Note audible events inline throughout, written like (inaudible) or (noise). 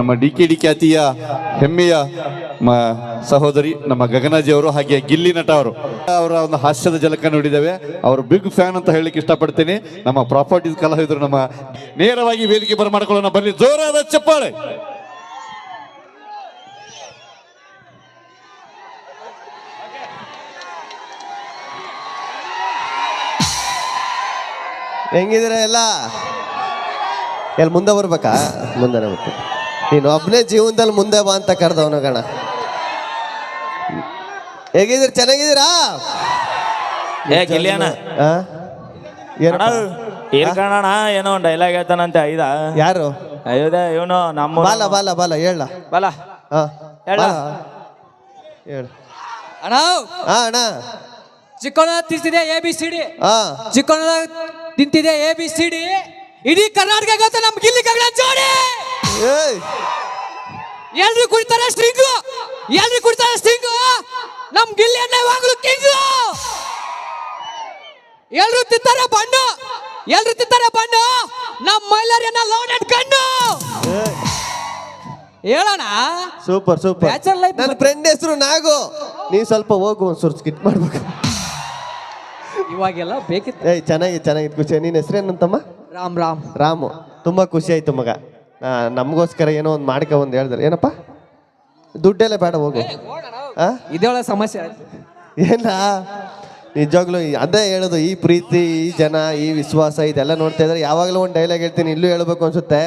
ನಮ್ಮ D K D ಖ್ಯಾತಿಯ ಹೆಮ್ಮೆಯ ಸಹೋದರಿ ನಮ್ಮ ಗಗನಾಜಿ ಅವರು ಹಾಗೆ ಗಿಲ್ಲಿ ನಟ ಅವರು. ಅವರ ಒಂದು ಹಾಸ್ಯದ ಜಲಕ ನೋಡಿದ್ದೇವೆ. ಅವರು ಬಿಗ್ ಫ್ಯಾನ್ ಅಂತ ಹೇಳಲಿಕ್ಕೆ ಇಷ್ಟಪಡ್ತೀನಿ. ನಮ್ಮ ಪ್ರಾಪರ್ಟೀಸ್ ಕಲಾವಿದರು ನಮ್ಮ ನೇರವಾಗಿ ವೇದಿಕೆ ಬರಮಾಡ್ಕೊಳ್ಳೋಣ ಬನ್ನಿ, ಜೋರಾದ ಚಪ್ಪಾಳೆ. ಹೆಂಗಿದ್ದೀರ ಎಲ್ಲ? ಎಲ್ಲಿ ಮುಂದೆ ಬರ್ಬೇಕಾ? ಮುಂದೆ ಬರ್ತೀನಿ ನೀನು ಒಬ್ಬನೇ ಜೀವನದಲ್ಲಿ ಮುಂದೆ ಬಾ ಅಂತ ಕರೆದವನು ಗಣ. ಹೇಗಿದ್ದೀರಿ? ಚೆನ್ನಾಗಿದ್ದೀರಾ? ಏ? ಅಣ್ಣ ಏನಪ್ಪ? ಏನ್ ಕಾಣಣ ಏನೋ ಡೈಲಾಗ್ ಹೇಳ್ತಾನಂತೆ ಐದ? ಯಾರು? ಅಯ್ಯೋದೆ ಇವನು ನಮ್ಮ ಬಾಲ ಬಾಲ ಬಾಲ ಹೇಳ. ಬಲ. ಹಾ ಹೇಳ. ಹೇಳು. ಅಣ್ಣ ಹಾ ಅಣ್ಣ. ಚಿಕ್ಕಣ್ಣ ತಿಂತಿದೆ ಎ ಬಿ ಸಿ ಡಿ ಹಾ ಚಿಕ್ಕಣ್ಣ ತಿಂತಿದೆ ಎ ಬಿ ಸಿ ಡಿ ಇಡೀ ಕರ್ನಾಟಕ ಗೊತ್ತ ನಮ್ ಗಿಲ್ಲಿ ಕಗಡ ಜೋಡಿ! ಎಲ್ರು ಕುಡಿತಾರೆ ಸ್ಟ್ರಿಂಗು? ಎಲ್ರು ಕುಡಿತಾರೆ ಸ್ಟ್ರಿಂಗು? ನಮ್ ಗಿಲ್ಲಿ ಅಣ್ಣ ಯಾವಾಗ್ಲೂ ಕಿಂಗ್. ಎಲ್ರು ತಿಂತಾರೆ ಬಣ್ಣು? ಎಲ್ರು ತಿಂತಾರೆ ಬಣ್ಣು? ನಮ್ ಮೈಲಾರಿಯನ್ನ ಲೋಡೆಡ್ ಕಣ್ಣು ಹೇಳೋಣ? Super super. Bachelor ಲೈಫ್ ನನ್ನ ಫ್ರೆಂಡ್ ಹೆಸರು ನಾಗು. ನೀವು ಸ್ವಲ್ಪ ಹೋಗು ಒಂದ್ಸೂರು ಸ್ಕಿಟ್ ಮಾಡ್ಬೇಕು. ಇವಾಗೆಲ್ಲ ಬೇಕಿತ್ತು. ಏಯ್ ಚೆನ್ನಾಗಿ ಚೆನ್ನಾಗಿತ್ತು ಖುಷಿ. ನಿನ್ನ ಹೆಸರೇನಂತಮ್ಮ ರಾಮ್ ರಾಮ್. ರಾಮು. ತುಂಬಾ ಖುಷಿ ಆಯ್ತು ಮಗ. ನಮಗೋಸ್ಕರ ಏನೋ ಒಂದು ಮಾಡ್ಕೊ ಒಂದು ಹೇಳಿದ್ರೆ ಏನಪ್ಪ? ದುಡ್ಡೆಲ್ಲ ಬೇಡ ಹೋಗು. ಹಾಂ ಇದೇಳ ಸಮಸ್ಯೆ ಏನ? ನಿಜವಾಗ್ಲೂ ಅದೇ ಹೇಳೋದು ಈ ಪ್ರೀತಿ ಈ ಜನ ಈ ವಿಶ್ವಾಸ ಇದೆಲ್ಲ ನೋಡ್ತಾ ಇದ್ರೆ ಯಾವಾಗಲೂ ಒಂದು ಡೈಲಾಗ್ ಹೇಳ್ತೀನಿ ಇಲ್ಲೂ ಹೇಳ್ಬೇಕು ಅನ್ಸುತ್ತೆ.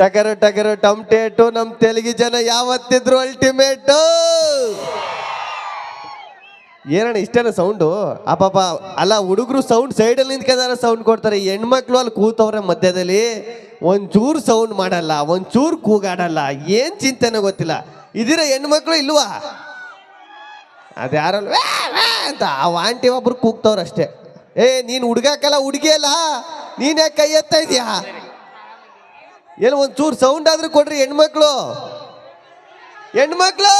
ಟಗರು ಟಗರು ಟಮ್ಟೇಟು ನಮ್ಮ ತೆಲುಗಿ ಜನ ಯಾವತ್ತಿದ್ರು ಅಲ್ಟಿಮೇಟು ಏನಣ್ಣ ಇಷ್ಟೇನ ಸೌಂಡು ಆ ಪಾಪ ಅಲ್ಲ ಹುಡುಗರು ಸೌಂಡ್ ಸೈಡಲ್ಲಿ ನಿಂತ್ಕೊಂಡಾರ ಸೌಂಡ್ ಕೊಡ್ತಾರೆ. ಹೆಣ್ಮಕ್ಳು ಅಲ್ಲಿ ಕೂತವ್ರೆ ಮಧ್ಯದಲ್ಲಿ. ಒಂಚೂರು ಸೌಂಡ್ ಮಾಡಲ್ಲ ಒಂಚೂರು ಕೂಗಾಡಲ್ಲ ಏನ್ ಚಿಂತೆನೋ ಗೊತ್ತಿಲ್ಲ. ಇದಿರ ಹೆಣ್ಮಕ್ಳು ಇಲ್ವಾ? ಅದ್ಯಾರಲ್ಲ ವ್ಯಾ, ವ್ಯಾ ಅಂತ. ಆ ಆಂಟಿ ಒಬ್ರು ಕೂಗ್ತವ್ರು ಅಷ್ಟೇ. ಏ ನೀನ್ ಹುಡ್ಗಾಕಲ್ಲ ಹುಡುಗಿ ಅಲ್ಲ? ನೀನ್ ಕೈ ಎತ್ತಾ ಇದೀಯಾ? ಎಲ್ಲಿ ಒಂಚೂರು ಸೌಂಡ್ ಆದ್ರೂ ಕೊಡ್ರಿ ಹೆಣ್ಮಕ್ಳು. ಹೆಣ್ಮಕ್ಳು!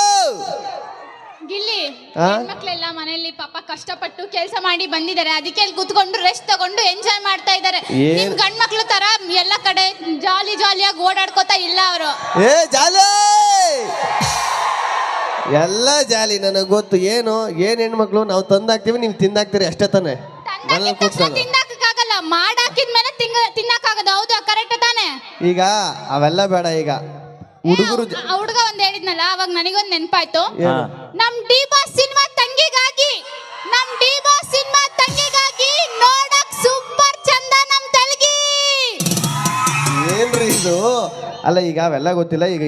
ಗಿಲ್ಲಿ ಆ? ಹೆಣ್ಮಕ್ಳೆಲ್ಲ ಮನೆಯಲ್ಲಿ ಪಾಪ ಕಷ್ಟಪಟ್ಟು ಕೆಲಸ ಮಾಡಿ ಬಂದಿದ್ದಾರೆ. ಅದಕ್ಕೆ ಅಲ್ಲಿ ಕುತ್ಕೊಂಡು ರೆಸ್ಟ್ ತಗೊಂಡು ಎಂಜಾಯ್ ಮಾಡ್ತಾ ಇದ್ದಾರೆ. ನಿಮ್ ಗಂಡ್ ಗಂಡ್ಮಕ್ಳು ತರ ಎಲ್ಲ ಕಡೆ ಜಾಲಿ ಜಾಲಿಯಾಗಿ ಓಡಾಡ್ಕೋತಾ ಇಲ್ಲ ಅವರು. ಏ ಜಾಲಿ! ಎಲ್ಲ ಜಾಲಿ. ನನಗೆ ಗೊತ್ತು. ಏನು? ಏನ್ ಹೆಣ್ಮಕ್ಳು? ನಾವು ತಂದಾಕ್ತೀವಿ ನೀವು ತಿಂದಾಕ್ತೀರಿ ಅಷ್ಟೇ ತಾನೆ. ಮನೇಲಿ ಕೂತ್ಕೊಂಡು ತಿನ್ನಕ್ಕಾಗಲ್ಲ ಮಾಡಾಕಿದ್ಮೇಲೆ ತಿನ್ನಕ್ಕಾಗದು. ಹೌದು ಕರೆಕ್ಟ್ ತಾನೆ. ಈಗ ಅವೆಲ್ಲ ಬೇಡ ಈಗ. ಹುಡುಗರು ಹುಡುಗ ಒಂದ್ ಹೇಳಿದ್ನಲ್ಲ ಅವಾಗ ನನಗೊಂದ್ ನೆನಪಾಯ್ತು? ನಮ್ ಡಿ ಬಾಸ್ ಸಿನಿಮಾ ತಂಗಿಗಾಗಿ ನಮ್ ಡಿ ಬಾಸ್ ಸಿನಿಮಾ ತಂಗಿಗಾಗಿ ನೋಡಕ್ ಸೂಪರ್ ಚಂದ ನಮ್ ತಲ್ಗಿ. ಏನ್ರಿ ಇದು? ಅಲ್ಲ ಈಗ ಅವೆಲ್ಲ ಗೊತ್ತಿಲ್ಲ ಈಗ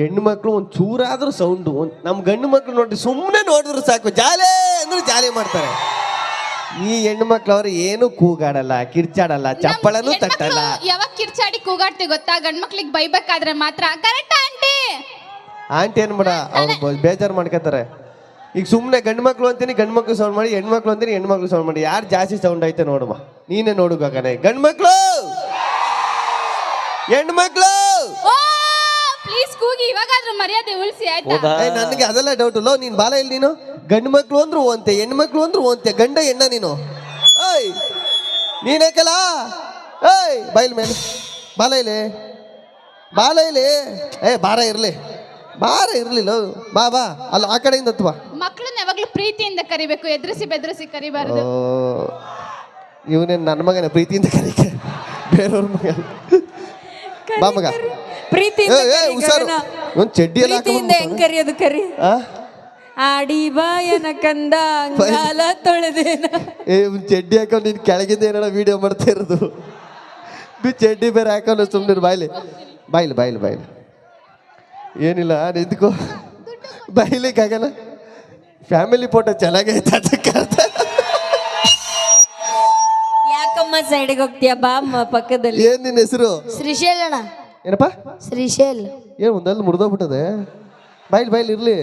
ಹೆಣ್ಣು ಮಕ್ಳು ಒಂದ್ ಚೂರಾದ್ರೂ ಸೌಂಡು ನಮ್ ಗಂಡು ಮಕ್ಕಳು ನೋಡಿ ಸುಮ್ಮನೆ ನೋಡಿದ್ರು ಸಾಕು. ಜಾಲೆ ಅಂದ್ರೆ ಜಾಲಿ ಮಾಡ್ತಾರೆ. ಈ ಹೆಣ್ಣು ಮಕ್ಳು ಅವ್ರು ಏನು ಕೂಗಾಡಲ್ಲ ಕಿರ್ಚಾಡಲ್ಲ ಚಪ್ಪಳನು ತಟ್ಟಲ್ಲ. ಯಾವಾಗ ಕಿರ್ಚಾಡಿ ಕೂಗಾಡ್ತಿ ಗೊತ್ತಾ? ಗಂಡ್ ಮಕ್ಳಿಗೆ ಬೈಬೇಕಾದ್ರೆ ಮಾತ್ರ. Correct aunty? ಆಂಟಿ ಏನ್ಬೇಡ ಅವ್ರು ಬೇಜಾರು ಮಾಡ್ಕೋತಾರೆ. ಈಗ ಸುಮ್ಮನೆ ಗಂಡು ಮಕ್ಳು ಅಂತೀನಿ ಗಂಡು ಮಕ್ಳು ಸೌಂಡ್ ಮಾಡಿ ಹೆಣ್ಮಕ್ಳು ಅಂತೀನಿ ಹೆಣ್ಮಕ್ಳು ಸೌಂಡ್ ಮಾಡಿ. ಯಾರು ಜಾಸ್ತಿ ಸೌಂಡ್ ಐತೆ ನೋಡುವ. ನೀನೇ ನೋಡು ಗಗನೆ. ಗಂಡು ಮಕ್ಳು ಹೆಣ್ಮಕ್ಳು ಪ್ಲೀಸ್ ಕೂಗಿ ಇವಾಗಾದ್ರೂ ಮರ್ಯಾದೆ ಉಳಿಸಿ ಆಯ್ತಾ? ನನಗೆ ಅದೆಲ್ಲ ಡೌಟ್ ಲೋ ನೀನ್ ಬಾಲ ಇಲ್ಲಿ ನೀನು? ಗಂಡು ಮಕ್ಳು ಅಂದ್ರು ಒಂತೆ ಹೆಣ್ಣು ಮಕ್ಕಳು ಅಂದ್ರು ಒಂತೆ ಗಂಡ ಹೆಣ್ಣ ನೀನು? ಏಯ್ ನೀನೇಕಲ್ಲ ಏಯ್ ಬೈಲ್ ಮೇಲೆ ಬಾಲ ಇಲ್ಲಿ ಬಾಲ ಇಲ್ಲಿ ಏ ಬಾರ ಇರ್ಲಿ ಬಾರ ಇರ್ಲಿಲ್ಲ ಬಾ ಬಾ ಅಲ್ಲ ಆ ಕಡೆಯಿಂದ ಹತ್ತು ಬಾ. ಮಕ್ಳನ್ನ ಯಾವಾಗ್ಲೂ ಪ್ರೀತಿಯಿಂದ ಕರಿಬೇಕು ಎದುರಿಸಿ ಬೆದರಿಸಿ ಕರಿಬಾರ್ದು. ಇವನೇ ನನ್ನ ಮಗನ ಪ್ರೀತಿಯಿಂದ ಕರೀಕೆ ಬೇರೆಯವ್ರ ಮಗ. ಬಾ ಮಗ. ಪ್ರೀತಿ ಏ, ಹುಷಾರು. ಒಂದ್ ಚಡ್ಡಿ ಎಲ್ಲ ಪ್ರೀತಿಯಿಂದ ಹೆಂಗ್ ಕರಿಯೋದು ಕರಿ? ಆ? ಆಡಿ ಬಾಯನ ಕಂದ ಅಂಗಾಲ ತೊಳೆದೇನ. ಏ ಚೆಡ್ಡಿ ಚಡ್ಡಿ ಹಾಕೊಂಡು ನೀನು ಕೆಳಗಿಂದ ಏನಾರ ವಿಡಿಯೋ ಮಾಡ್ತಾ ಇರೋದು. ನೀ ಚಡ್ಡಿ ಬೇರೆ ಹಾಕೊಂಡು ಸುಮ್ಮನೆ ಬಾಯ್ಲಿ. ಬಾಯ್ಲಿ ಬಾಯ್ಲಿ ಬಾಯ್ಲಿ. ಏನಿಲ್ಲ ನಿಂತ್ಕೋ. ಬಾಯ್ಲಿಕ್ಕಾಗಲ್ಲ ಫ್ಯಾಮಿಲಿ ಫೋಟೋ ಚೆನ್ನಾಗೈತೆ ಅದಕ್ಕೆ ಅರ್ಥ. ಯಾಕಮ್ಮ ಸೈಡ್ಗೆ ಹೋಗ್ತೀಯ? ಬಾ ಅಮ್ಮ ಪಕ್ಕದಲ್ಲಿ. ಏನ್ ನಿನ್ನ ಹೆಸರು? ಶ್ರೀಶೈಲ್ ಅಣ್ಣ. ಏನಪ್ಪ? ಶ್ರೀಶೈಲ್. ಏನ್ ಒಂದಲ್ಲಿ ಮುರಿದೋಗ್ಬಿಟ್ಟದೆ. ಬಾಯ್ಲಿ ಬಾಯ್ಲಿ ಇರ್ಲಿ.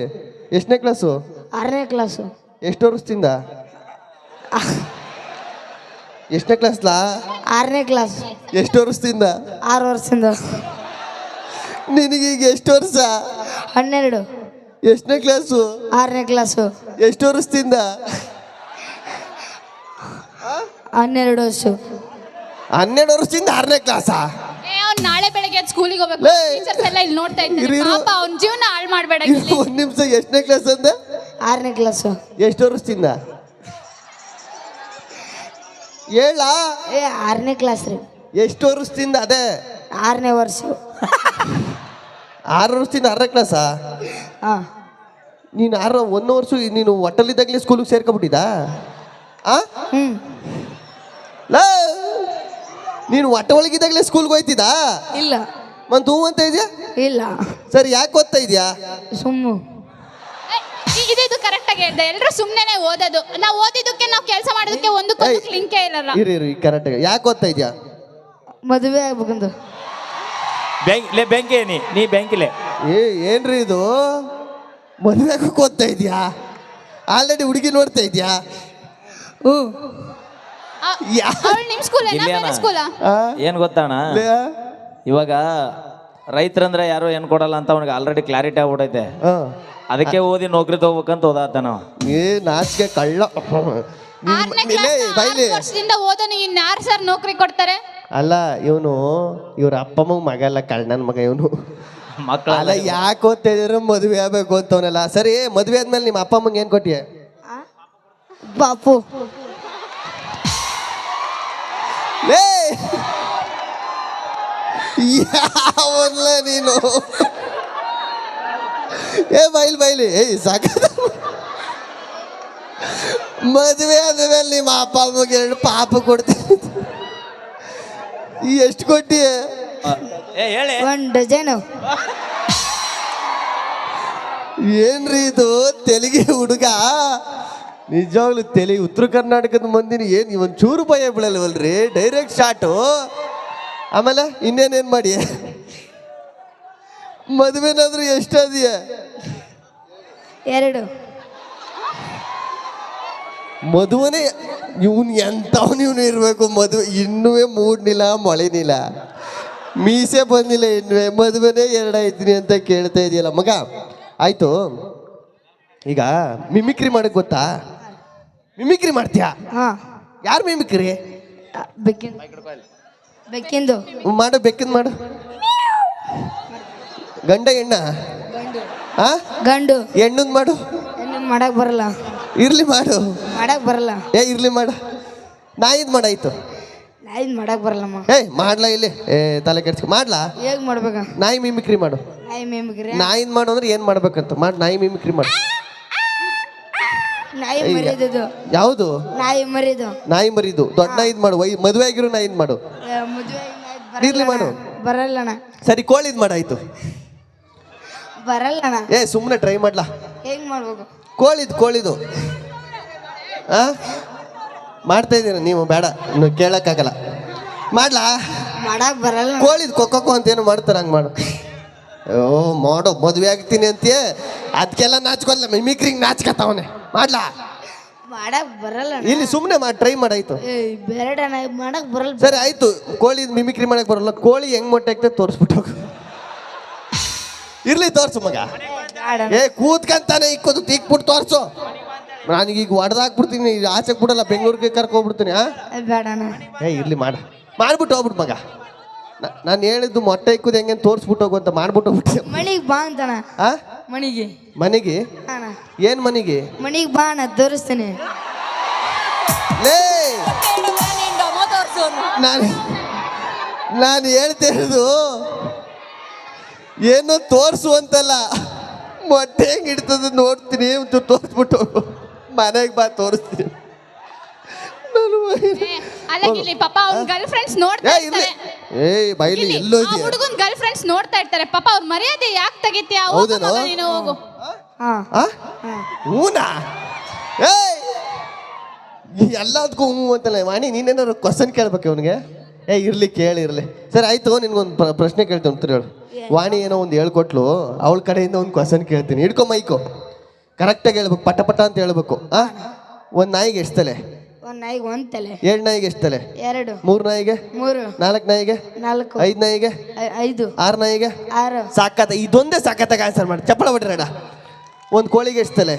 ಎಷ್ಟನೇ ಕ್ಲಾಸು ಆರನೇ ಕ್ಲಾಸು ಎಷ್ಟು ವರ್ಷದಿಂದ? ಎಷ್ಟನೇ ಕ್ಲಾಸ್ಲಾ ಆರನೇ ಕ್ಲಾಸ್ ಎಷ್ಟು ವರ್ಷದಿಂದ? ಆರು ವರ್ಷದಿಂದ. ನಿನಗೀಗ ಎಷ್ಟು ವರ್ಷ? ಹನ್ನೆರಡು. ಎಷ್ಟನೇ ಕ್ಲಾಸು ಆರನೇ ಕ್ಲಾಸು ಎಷ್ಟು ವರ್ಷದಿಂದ? ಹನ್ನೆರಡು ವರ್ಷ. ಹನ್ನೆರಡು ವರ್ಷದಿಂದ ಆರನೇ ಕ್ಲಾಸಾ ನಾಳೆ ಬೆಳಗ್ಗೆ ಸ್ಕೂಲಿಗೆ ಹೋಗ್ಬೇಕು. ಲೇ. ಟೀಚರ್ಸ್ ಎಲ್ಲ ಇಲ್ಲಿ ನೋಡ್ತಾ ಇರು, ಇರ್ತಾರೆ. ಇರು. ಪಾಪ ಅವ್ನ ಜೀವನ ಹಾಳು ಮಾಡಬೇಡ ಇರು, ಒಂದ್ ನಿಮಿಷ ಎಷ್ಟನೇ ಕ್ಲಾಸ್ ಅಂದೆ? ಆರನೇ ಕ್ಲಾಸು ಎಷ್ಟು ವರ್ಷದಿಂದ? ಹೇಳ. ಏ ಆರನೇ ಕ್ಲಾಸ್ ರೀ. ಎಷ್ಟು ವರ್ಷದಿಂದ? ಅದೇ. ಆರನೇ ವರ್ಷ. ಆರು ವರ್ಷದಿಂದ ಆರನೇ ಕ್ಲಾಸಾ ಹಾಂ. ನೀನು ಆರು ಒಂದು ವರ್ಷ ನೀನು ಹೊಟ್ಟಲಿದ್ದಾಗಲೇ ಸ್ಕೂಲಿಗೆ ಸೇರ್ಕೊಬಿಟ್ಟಿದ ಆ? ಹ್ಞೂ ಲೇ ನೀನು ಒಟ್ಟ ಒಳಗಿದ್ದಾಗಲೇ ಸ್ಕೂಲ್ಗೆ ಹೋಯ್ತಿದ್ದಾ ಇಲ್ಲ. ಮತ್ತೆ ಹೂ ಅಂತ ಇದೆಯಾ? ಇಲ್ಲ. ಸರಿ ಯಾಕೆ ಓದ್ತಾ ಇದೆಯಾ? ಸುಮ್ಮು. ಇದು ಇದು ಕರೆಕ್ಟ್ ಆಗಿ ಹೇಳ್ದೆ. ಎಲ್ಲರೂ ಸುಮ್ಮನೆ ಓದೋದು. ನಾವು ಓದಿದ್ದಕ್ಕೆ ನಾವು ಕೆಲಸ ಮಾಡೋದಕ್ಕೆ ಒಂದಕ್ಕೊಂದು ಲಿಂಕ್ ಇರಲ್ಲ. ಇರಿ ಇರಿ ಕರೆಕ್ಟಾಗಿ ಯಾಕೆ ಓದ್ತಾ ಇದೆಯಾ? ಮದುವೆ ಆಗ್ಬೇಕಂದು ಬೆಂಕ್ ಲೇ ಬೆಂಕಿ ನೀ. ನೀ ಬೆಂಕಿಲೆ ಏ ಏನ್ರಿ ಇದು? ಮದುವೆ ಆಗೋಕೆ ಓದ್ತಾ ಇದೆಯಾ? ಆಲ್ರೆಡಿ ಹುಡುಗಿ ನೋಡ್ತಾ ಇದೆಯಾ? ಹ್ಞೂ. ಯಾ ಅವಳು ನಿಮ್ ಸ್ಕೂಲ್ ಇಲ್ಲಿಯಾನ? ಬೇರೆ ಸ್ಕೂಲಾ? ಏನ್ ಗೊತ್ತಣ್ಣ? ಲೇ? ಇವಾಗ ರೈತರಂದ್ರೆ ಯಾರು ಏನ್ ಕೊಡಲ್ಲ ಅಂತ ಅವ್ನಿಗೆ ಆಲ್ರೆಡಿ ಕ್ಲಾರಿಟಿ ಆಗ್ಬಿಟ್ಟೈತೆ ಆ. ಅದಕ್ಕೆ ಓದಿ ನೌಕರಿ ತಗೋಬೇಕಂತ ಓದಾತ ನಾವು. ಏ ನಾಚಿಕೆ ಕಳ್ಳ. ನೀನ್- ಆರನೇ ನೀನೇ ಬೈಲಿ. ಕ್ಲಾಸ್ ವರ್ಷದಿಂದ ಓದೋನು ಇನ್ ಸರ್ ನೌಕರಿ ಕೊಡ್ತಾರೆ? ಅಲ್ಲ ಇವನು ಇವ್ರ ಅಪ್ಪಮ್ಮ ಮಗ ಅಲ್ಲ ಕಳ್ಳನ ಮಗ ಇವನು. ಮಕ್ಕಳ ಅಲ್ಲ ಯಾಕೆ ಓದ್ತಾ ಮದುವೆ ಆಗ್ಬೇಕು ಅಂತವನಲ್ಲ. ಸರಿ ಮದುವೆ ಆದ್ಮೇಲೆ ನಿಮ್ಮ ಅಪ್ಪ ಅಮ್ಮಂಗೆ ಏನ್ ಕೊಟ್ಟಿಯ? ಬಾಪು. ಲೇ! ಯಾವನ್ಲ ನೀನು? ಏ ಬೈಲ್ ಬೈಲಿ. ಏಯ್ ಸಾಕ ಮದುವೆ ಆದಮೇಲೆ ನಿಮ್ಮ ಅಪ್ಪ ಅಮ್ಮಗೆ ಎರಡು ಪಾಪ ಕೊಡ್ತೀನಿ. ಎಷ್ಟು ಕೊಟ್ಟಿ? ಏ ಹೇಳಿ. ಒಂದು ಡಜನು. ಏನ್ರಿ ಇದು? ತೆಲಿಗೆ ಹುಡುಗ? ನಿಜವಾಗ್ಲು ತೆಲಿ ಉತ್ತರ ಕರ್ನಾಟಕದ ಮಂದಿನ ಏನು ಇವನ್ ಚೂರು ಭಯ ಬೀಳಲ್ವಲ್ರಿ? ಡೈರೆಕ್ಟ್ ಶಾಟು ಆಮೇಲೆ ಇನ್ನೇನೇನ್ ಮಾಡಿ? ಮದುವೆನಾದ್ರೂ ಎಷ್ಟು ಎರಡು. ಮದುವೆನೇ ಇವನ್ ಎಂಥವ್ನು ಇವನು ಇರಬೇಕು? ಮದುವೆ ಇನ್ನುವೇ ಮೂಡ್ನಿಲ್ಲ ಮಳೆನಿಲ್ಲ ಮೀಸೆ ಬಂದಿಲ್ಲ ಇನ್ನುವೇ. ಮದುವೆನೇ ಎರಡಾಯ್ತೀನಿ ಅಂತ ಕೇಳ್ತಾ ಇದೆಯಲ್ಲ ಮಗ. ಆಯ್ತು. ಈಗ ಮಿಮಿಕ್ರಿ ಮಾಡಕ್ಕೆ ಗೊತ್ತಾ? ಮಿಮಿಕ್ರಿ ಮಾಡ್ತೀಯಾ? ಹಾಂ. ಯಾರು ಮಿಮಿಕ್ರಿ? ಬೆಕ್ಕಿಂದು ಮಾಡು ಬೆಕ್ಕಿಂದು ಮಾಡು. ಗಂಡ ಹೆಣ್ಣ? ಆ? ಗಂಡು. ಹೆಣ್ಣು ಮಾಡು. ಏನು ಮಾಡಕ್ ಬರಲ್ಲ. ಇರ್ಲಿ ಮಾಡು. ಮಾಡಕ್ ಬರಲ್ಲ. ಏ ಇರ್ಲಿ ಮಾಡು. ನಾಯಿದ್ ಮಾಡಾಯ್ತು. ನಾಯಿದ್ ಮಾಡಕ್ ಬರಲ್ಲಮ್ಮ. ಏ ಮಾಡ್ಲಾ ಇಲ್ಲಿ? ಏ ತಲೆ ಕೆಡ್ಸ್ಕೊ ಮಾಡ್ಲಾ? ಹೇಗ್ ಮಾಡ್ಬೇಕ? ನಾಯಿ ಮಿಮಿಕ್ರಿ ಮಾಡು. ನಾಯಿ ಮಿಮಿಕ್ರಿ ನಾಯಿದ್ ಮಾಡು ಅಂದ್ರೆ ಏನ್ ಮಾಡ್ಬೇಕಂತ? ಮಾಡಿ ನಾಯಿ ಮಿಮಿಕ್ರಿ ಮಾಡು. ನಾಯಿ ಮರಿದು ಯಾವುದು? ನಾಯಿ ಮರಿದು ನಾಯಿ ಮರಿದು ದೊಡ್ಡ ನಾಯಿದ್ ಮಾಡು. ವೈ ಮದುವೆ ಆಗಿರೋ ನಾಯಿದ್ ಮಾಡು. ಮದುವೆ ಇರ್ಲಿ ಮಾಡು. ಬರಲ್ಲಣ್ಣ ಸರಿ ಕೋಳಿದ್ ಮಾಡಾಯ್ತು ಬರಲ್ಲಣ್ಣ ಏ ಸುಮ್ಮನೆ ಟ್ರೈ ಮಾಡ್ಲಾ? ಹೆಂಗ್ ಮಾಡ್ಬೇಕು? ಕೋಳಿದ್ ಕೋಳಿದು. ಆ? ಮಾಡ್ತಾ ಇದ್ದೀರ ನೀವು ಬೇಡ. ಇನ್ನು ಕೇಳಕ್ಕಾಗಲ್ಲ. ಮಾಡ್ಲಾ? ಮಾಡಕ್ ಬರಲ್ಲ ಕೋಳಿದ್ ಕೊಕ್ಕೋ ಅಂತ ಏನು ಮಾಡ್ತಾರ ಹಂಗೆ ಮಾಡು. ಓ ಮಾಡೋ ಮದುವೆ ಆಗ್ತೀನಿ ಅಂತೀಯ. ಅದಕ್ಕೆಲ್ಲ ನಾಚ್ಕೊಲ್ಲ ಮಿಮಿಕ್ರಿಂಗ್ ನಾಚ್ಕತ್ತವನೆ ಮಾಡ್ಲಾ? ಮಾಡಕ್ ಬರಲ್ಲ ಇಲ್ಲಿ ಸುಮ್ಮನೆ ಮಾಡಿ ಟ್ರೈ ಮಾಡಾಯ್ತು ಮಾಡಕ್ ಬರಲ್ಲ. ಸರಿ ಆಯ್ತು. ಕೋಳಿ ಮಿಮಿಕ್ರಿ ಮಾಡಕ್ ಬರಲ್ಲ. ಕೋಳಿ ಹೆಂಗ್ ಮೊಟ್ಟೆ ಹಾಕ್ತದೆ ತೋರಿಸ್ಬಿಟ್ಟು ಹೋಗು. ಇರ್ಲಿ ತೋರ್ಸು ಮಗ. ಏ ಕೂತ್ಕಂತಾನೆ ಇಕ್ಕೋದು ತಿಕ್ಬಿಟ್ಟು ತೋರ್ಸು. ನಾನೀಗ ಈಗ ಹೊಡೆದಾಕ್ಬಿಡ್ತೀನಿ ಆಚೆಗೆ ಬಿಡಲ್ಲ ಬೆಂಗಳೂರಿಗೆ ಕರ್ಕೊಬಿಡ್ತೀನಿ ಏ, ಇರ್ಲಿ ಮಾಡ. ಮಾಡ್ಬಿಟ್ಟು ಹೋಗ್ಬಿಟ್ಟು ಮಗ. ನಾನು ಹೇಳಿದ್ದು ಮೊಟ್ಟೆ ಇಕ್ಕೋದು ಹೆಂಗೆ ತೋರಿಸ್ಬಿಟ್ಟು ಹೋಗು ಅಂತ ಮಾಡ್ಬಿಟ್ಟು ಹೋಗ್ಬಿಟ್ಟು ಮಣಿಗ್ ಬಾ ಅಂತಣ್ಣ. ಆ? ಮಣಿಗೆ. ಮನೆಗೆ? ಅಣ್ಣ ಏನ್ ಮನೆಗೆ? ಮನಿಗೆ ಬಾ ಅಣ್ಣ ತೋರಿಸ್ತೀನಿ. ಲೇ! ನಾನು ನಾನು ಹೇಳ್ತಿರೋದು ಏನು ತೋರಿಸು ಅಂತಲ್ಲ ಮೊಟ್ಟೆ ಹೆಂಗಿಡ್ತದ ನೋಡ್ತೀನಿ ಅಂತ ತೋರಿಸ್ಬಿಟ್ಟು ಮನೆಗೆ ಬಾ ತೋರಿಸ್ತೀನಿ. ನಾನು ಅಲ್ಲ ಇಲ್ಲಿ ಪಾಪ ಅವ್ನ ಗರ್ಲ್ ಫ್ರೆಂಡ್ಸ್ ನೋಡ್ತಾ ಇರ್ತಾರೆ. ಏಯ್ ಬೈಲಿ ಇಲ್ಲಿ, ಎಲ್ಲೋ ಆ ಇದೆಯಾ ಹುಡುಗನ್ ಗರ್ಲ್ ಫ್ರೆಂಡ್ಸ್ ನೋಡ್ತಾ ಇರ್ತಾರೆ. ಪಾಪ ಅವ್ರ ಮರ್ಯಾದೆ ಯಾಕೆ ತೆಗಿತೀಯ? ಹೋಗು ಹೌದೇನೋ? ಮಗ ನೀನು ಹೋಗು. ಹಾ. ಆ? ಹೂನಾ? ಏಯ್! ಎಲ್ಲದಕ್ಕೂ ಹ್ಞೂ ಅಂತಲ್ಲ ವಾಣಿ ನೀನೇನಾದ್ರು ಕ್ವಶನ್ ಕೇಳ್ಬೇಕು ಅವನಿಗೆ ಏ ಇರ್ಲಿ ಕೇಳಿ ಇರ್ಲಿ. ಸರಿ ಆಯ್ತು ನಿನ್ಗೊಂದು ಪ್ರ- ಪ್ರಶ್ನೆ ಕೇಳ್ತೀನಿ ಉತ್ತರ ಹೇಳು. ವಾಣಿ ಏನೋ ಒಂದು ಹೇಳ್ಕೊಟ್ಲು ಅವಳ ಕಡೆಯಿಂದ ಒಂದು ಕ್ವಶನ್ ಕೇಳ್ತೀನಿ. ಹಿಡ್ಕೊ ಮೈಕು. ಕರೆಕ್ಟಾಗಿ ಹೇಳ್ಬೇಕು ಪಟ ಪಟ ಅಂತ ಹೇಳ್ಬೇಕು. ಆ? ಒಂದು ನಾಯಿಗೆ ಎಷ್ಟು ತಲೆ ಒಂದ್ ನಾಯಿಗೆ ಒಂದ್ ತಲೆ ಎರಡು ನಾಯಿಗೆ ಎಷ್ಟು ತಲೆ ಎರಡು ಮೂರು ನಾಯಿಗೆ ಮೂರು ನಾಲ್ಕು ನಾಯಿಗೆ ನಾಲ್ಕು ಐದು ನಾಯಿಗೆ ಐ- ಐದು ಆರು ನಾಯಿಗೆ ಆರು ಸಾಕತ್ತ ಇದೊಂದೇ ಸಾಕತ್ತಾಗ ಆನ್ಸರ್ ಮಾಡಿ ಚಪ್ಪಳ ಬಿಡ್ರಿ ಅಣ್ಣ ಒಂದ್ ಕೋಳಿಗೆ ಎಷ್ಟು ತಲೆ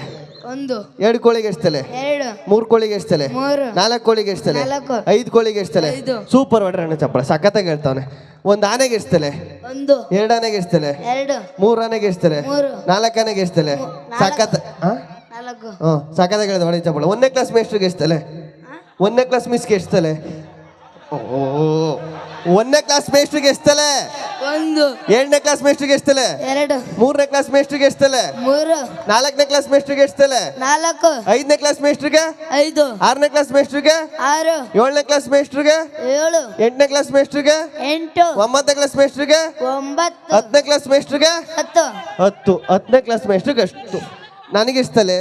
ಒಂದು ಎರಡು ಕೋಳಿಗೆ ಎಷ್ಟು ತಲೆ ಎರಡು ಮೂರು ಕೋಳಿಗೆ ಎಷ್ಟು ತಲೆ ಮೂರು. ನಾಲ್ಕು ಕೋಳಿಗೆ ಎಷ್ಟು ತಲೆ ನಾಲ್ಕು. ಐದು ಕೋಳಿಗೆ ಎಷ್ಟು ತಲೆ ಐದು. ಸೂಪರ್ ಹೊಡ್ರಿ ಅಣ್ಣ ಚಪ್ಪಳ ಸಖತ್ತಾಗಿ ಹೇಳ್ತಾವನೆ ಒಂದ್ ಆನೆಗೆ ಎಷ್ಟು ತಲೆ ಒಂದು ಎರಡು ಆನೆಗೆ ಎಷ್ಟು ತಲೆ ಎರಡು ಮೂರು ಆನೆಗೆ ಎಷ್ಟು ತಲೆ ಮೂರು. ನಾಲ್ಕು ಆನೆಗೆ ಎಷ್ಟು ತಲೆ ಸಖತ್ ಹಾ ನಾಲ್ಕು ಹ್ಞೂ ಸಖತ್ತಾಗಿ ಹೇಳ್ದ ಹೊಡಿ ಚಪ್ಪಳ ಒಂದನೇ ಕ್ಲಾಸ್ ಮೇಸ್ಟ್ರಿಗೆ ಎಷ್ಟು ತಲೆ ಒಂದನೇ ಕ್ಲಾಸ್ ಮಿಸ್ಗೆ ಎಷ್ಟು ತಲೆ ಓ ಒಂದನೇ ಕ್ಲಾಸ್ ಮೇಸ್ಟ್ರಿಗೆ ಎಷ್ಟು ತಲೆ ಒಂದು ಏಳನೇ ಕ್ಲಾಸ್ ಮೇಸ್ಟ್ರಿಗೆ ಎಷ್ಟು ತಲೆ ಎರಡು ಮೂರನೇ ಕ್ಲಾಸ್ ಮೇಸ್ಟ್ರಿಗೆ ಎಷ್ಟು ತಲೆ ಮೂರು ನಾಲ್ಕನೇ ಕ್ಲಾಸ್ ಮೇಸ್ಟ್ರಿಗೆ ಎಷ್ಟು ತಲೆ ನಾಲ್ಕು ಐದನೇ ಕ್ಲಾಸ್ ಮೇಸ್ಟ್ರಿಗೆ ಐದು ಆರನೇ ಕ್ಲಾಸ್ ಮೇಸ್ಟ್ರಿಗೆ ಆರು ಏಳನೇ ಕ್ಲಾಸ್ ಮೇಸ್ಟ್ರಿಗೆ ಏಳು ಎಂಟನೇ ಕ್ಲಾಸ್ ಮೇಸ್ಟ್ರಿಗೆ ಎಂಟು ಒಂಬತ್ತನೇ ಕ್ಲಾಸ್ ಮೇಸ್ಟ್ರಿಗೆ ಒಂಬತ್ತು ಹತ್ತನೇ ಕ್ಲಾಸ್ ಮೇಸ್ಟ್ರಿಗೆ ಹತ್ತು ಹತ್ತು ಹತ್ತನೇ ಕ್ಲಾಸ್ ಮೇಸ್ಟ್ರಿಗೆ ಅಷ್ಟು ನನಗೆ ಎಷ್ಟಲೆ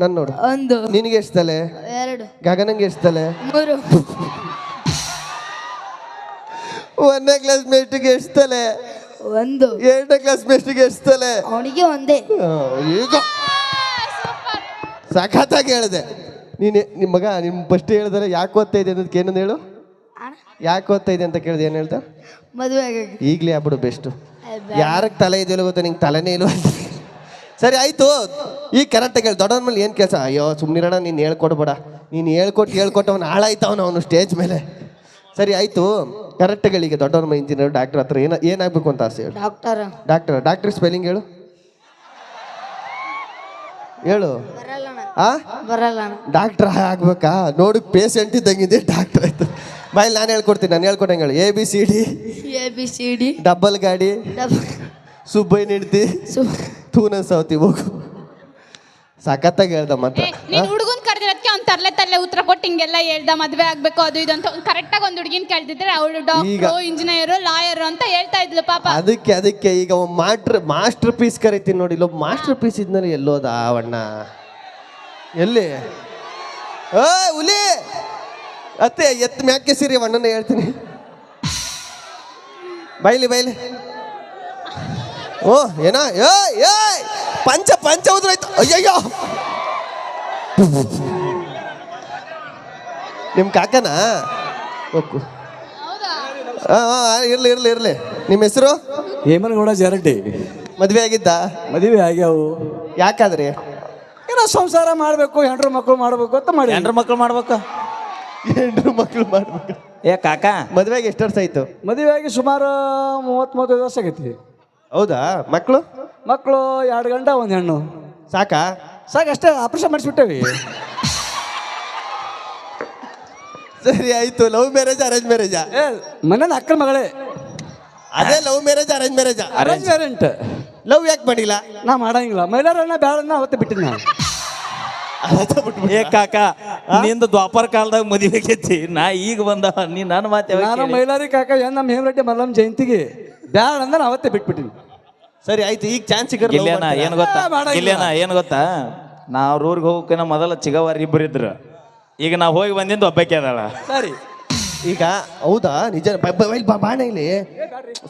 ನಾನು ನೋಡು. ಒಂದು. ನಿನಗೆ ತಲೆ? ಎರಡು. ಗಗನಂಗೆ ತಲೆ? ಮೂರು. ಒಂದನೇ ಕ್ಲಾಸ್ ಮೇಸ್ಟಿಗೆ ಎಷ್ಟು ತಲೆ? ಒಂದು. ಎರಡನೇ ಕ್ಲಾಸ್ ಮೇಸ್ಟಿಗೆ ಎಷ್ಟು ತಲೆ? ಅವನಿಗೆ ಒಂದೇ. ಈಗ. ಸಖತ್ತಾಗಿ ಹೇಳಿದೆ. ನೀನು ನಿಮ್ಮ ಮಗ ನಿಮ್ಮ ಫಸ್ಟ್ ಹೇಳಿದ್ರೆ ಯಾಕೆ ಓದ್ತಾ ಇದೆ ಅನ್ನೋದಕ್ಕೆ ಏನಂದು ಹೇಳು? ಯಾಕೆ ಓದ್ತಾ ಇದೆ ಅಂತ ಕೇಳಿದೆ ಏನು ಹೇಳ್ತಾ? ಮದುವೆ ಈಗಲೇ ಆಗ್ಬಿಡು ಬೆಸ್ಟು ಯಾರಿಗೆ ತಲೆ ಇದೆಯಲ್ಲ ಗೊತ್ತಾ ನಿಂಗೆ ತಲೆನೇ ಇಲ್ವ ಸರಿ ಆಯ್ತು. ಈ ಕರೆಕ್ಟಾಗಿ ಆಗಿ ದೊಡ್ಡವನ ಮೇಲೆ ಏನು ಕೆಲಸ ಅಯ್ಯೋ ಸುಮ್ಮನಿರೋಣ ನೀನು ಹೇಳ್ಕೊಡ್ಬೇಡ ನೀನು ಹೇಳ್ಕೊಟ್ಟು ಹೇಳ್ಕೊಟ್ಟು ಅವ್ನು ಹಾಳಾಯ್ತವನು ಅವನು ಸ್ಟೇಜ್ ಮೇಲೆ. ಸರಿ ಆಯ್ತು. ಕರೆಕ್ಟ್ ಆಗಿ ಈಗ ದೊಡ್ಡವನ ಮೇಲೆ ಇಂಜಿನಿಯರ್ ಡಾಕ್ಟರ್ ಹತ್ರ ಏನ ಏನಾಗಬೇಕು ಅಂತ ಆಸೆ ಹೇಳು. ಡಾಕ್ಟರ್ ಡಾಕ್ಟರ್ ಡಾಕ್ಟರ್ ಸ್ಪೆಲ್ಲಿಂಗ್ ಹೇಳು. ಹೇಳು. ಆ? ಬರಲ್ಲಣ್ಣ. ಡಾಕ್ಟರ್ ಆಗ್ಬೇಕಾ? ನೋಡು ಪೇಷಂಟ್ ಇದ್ದಂಗಿದೆ ಡಾಕ್ಟರ್ ಆಯ್ತು. ಬಾಯ್ ನಾನು ಹೇಳ್ಕೊಡ್ತೀನಿ ನಾನು ಹೇಳ್ಕೊಟ್ಟಂಗೆ ಹೇಳು. A B C D A B C D double ಗಾಡಿ. ಡಬಲ್ ಸುಬ್ಬೈ ನಿಡ್ತಿ ಸು ತೂನ ಸೌತಿ ಹೋಗು. ಸಖತ್ತಾಗಿ ಹೇಳ್ದ ಮತ್ತೆ. ನೀನ್ ಹುಡುಗನ್ ಕರೆದಿರೋದಕ್ಕೆ ಅವ್ನ್ ತರ್ಲೆ ತರ್ಲೆ ಉತ್ತರ ಕೊಟ್ಟು ಹಿಂಗೆಲ್ಲ ಹೇಳ್ದ ಮದ್ವೆ ಆಗ್ಬೇಕು ಅದು ಇದು ಅಂತ. ಕರೆಕ್ಟ್ ಆಗಿ ಒಂದ್ ಹುಡುಗಿನ ಕೇಳ್ತಿದ್ರೆ ಅವಳು ಡಾಕ್ಟ್ರು ಇಂಜಿನಿಯರ್ ಲಾಯರ್ ಅಂತ ಹೇಳ್ತಾ ಇದ್ಲು ಪಾಪ. ಅದಕ್ಕೆ ಅದಕ್ಕೆ ಈಗ ಮಾಸ್ಟರ್ ಮಾಸ್ಟರ್ ಪೀಸ್ ಕರಿತೀನಿ ನೋಡಿ ಇಲ್ಲೊಬ್ಬ ಮಾಸ್ಟರ್ ಪೀಸ್ ಇದ್ನಲ್ಲಿ ಎಲ್ಲೋದ ಅವಣ್ಣ ಎಲ್ಲಿ? ಏ ಹುಲಿ! ಅತ್ತೆ ಎತ್ ಮ್ಯಾಕೆ ಸಿರಿ ಅಣ್ಣನ ಹೇಳ್ತೀನಿ. ಬೈಲಿ ಬೈಲಿ. ಓ ಏನ? ಏಯ್ ಏಯ್! ಪಂಚ ಪಂಚ ಉದ್ರಾಯ್ತು ಅಯ್ಯಯ್ಯೋ! ನಿಮ್ಮ ಕಾಕನಾ? ಒಕ್ಕು ಹಾಂ ಹಾಂ ಇರ್ಲಿ ಇರ್ಲಿ ಇರ್ಲಿ. ನಿಮ್ಮ ಹೆಸರು? ಹೇಮನಗೌಡ ಜಾರಟ್ಟಿ ಮದುವೆ ಆಗಿದ್ದ? ಮದುವೆ ಆಗ್ಯಾವು ಯಾಕಾದ್ರಿ? ಏನೋ ಸಂಸಾರ ಮಾಡಬೇಕು ಹೆಂಡ್ರು ಮಕ್ಕಳು ಮಾಡಬೇಕು ಅಂತ ಮಾಡಿ ಹೆಂಡ್ರ ಮಕ್ಳು ಮಾಡ್ಬೇಕು? ಹೆಂಡ್ರು ಮಕ್ಳು ಮಾಡ್ಬೇಕು. ಏ ಕಾಕ. ಮದುವೆಗೆ ಎಷ್ಟು ವರ್ಷ ಆಯ್ತು? ಮದುವೆ ಆಗಿ ಸುಮಾರು ಮೂವತ್ತು ಮೂವತ್ತೈದು ವರ್ಷ ಆಗೈತಿ. ಹೌದಾ? ಮಕ್ಕಳು ಮಕ್ಕಳು ಎರಡು ಗಂಟೆ ಒಂದು ಹೆಣ್ಣು. ಸಾಕಾ? ಸಾಕು ಅಷ್ಟೇ ಆಪರೇಷನ್ ಮಾಡಿಸ್ಬಿಟ್ಟೇವಿ. ಸರಿ ಆಯ್ತು. ಲವ್ ಮ್ಯಾರೇಜ್ ಅರೇಂಜ್ ಮ್ಯಾರೇಜಾ ಏ ಮನೇನ ಅಕ್ಕನ ಮಗಳೇ. ಅದೇ ಲವ್ ಮ್ಯಾರೇಜ್ ಅರೇಂಜ್ ಮ್ಯಾರೇಜಾ ಅರೇಂಜ್ ಮ್ಯಾರೇಂಟ್ ಲವ್ ಯಾಕೆ ಮಾಡಿಲ್ಲ? ನಾ ಮಾಡಂಗಿಲ್ಲ. ಮೈಲಾರಣ್ಣ ಬ್ಯಾಳನ್ನ ಅವತ್ತು ಬಿಟ್ಟಿದ್ದು ನಾನು. ಏ ಕಾಕ ನಿಂದು ದ್ವಾಪರ ಕಾಲದಾಗ ಮದುವೆ ಆಗೈತಿ. ನಾ ಈಗ ಬಂದ ನೀ ನನ್ನ ಮಾತೆ ನಾನು ಮೈಲಾರಿ ಕಾಕ ಏನ್ ನಮ್ಮ ಹೇಮರೆಡ್ಡಿ ಮಲ್ಲಮ್ಮ ಜಯಂತಿಗೆ. ಬ್ಯಾಳ ಅಂದ್ರೆ ಅವತ್ತೇ ಬಿಟ್ಬಿಟ್ಟಿನಿ ಸರಿ ಆಯ್ತು ಈಗ ಚಾನ್ಸ್ ಗಿಲ್ಯಾನ ಏನ್ ಗೊತ್ತಾ? ಇಲ್ಲೇನ ಏನು ಗೊತ್ತಾ? ನಾವು ಊರಿಗೆ ಹೋಗಕ್ಕಿನ ಮೊದಲ ಚಿಗವಾರ ಇಬ್ಬರು ಇದ್ರು. ಈಗ ನಾವು ಹೋಗಿ ಬಂದಿಂದ ಒಬ್ಬಕ್ಕೆ ಅದಾಳ. ಸರಿ. ಈಗ ಹೌದಾ? ನಿಜ ಬಾಣ ಇಲ್ಲಿ.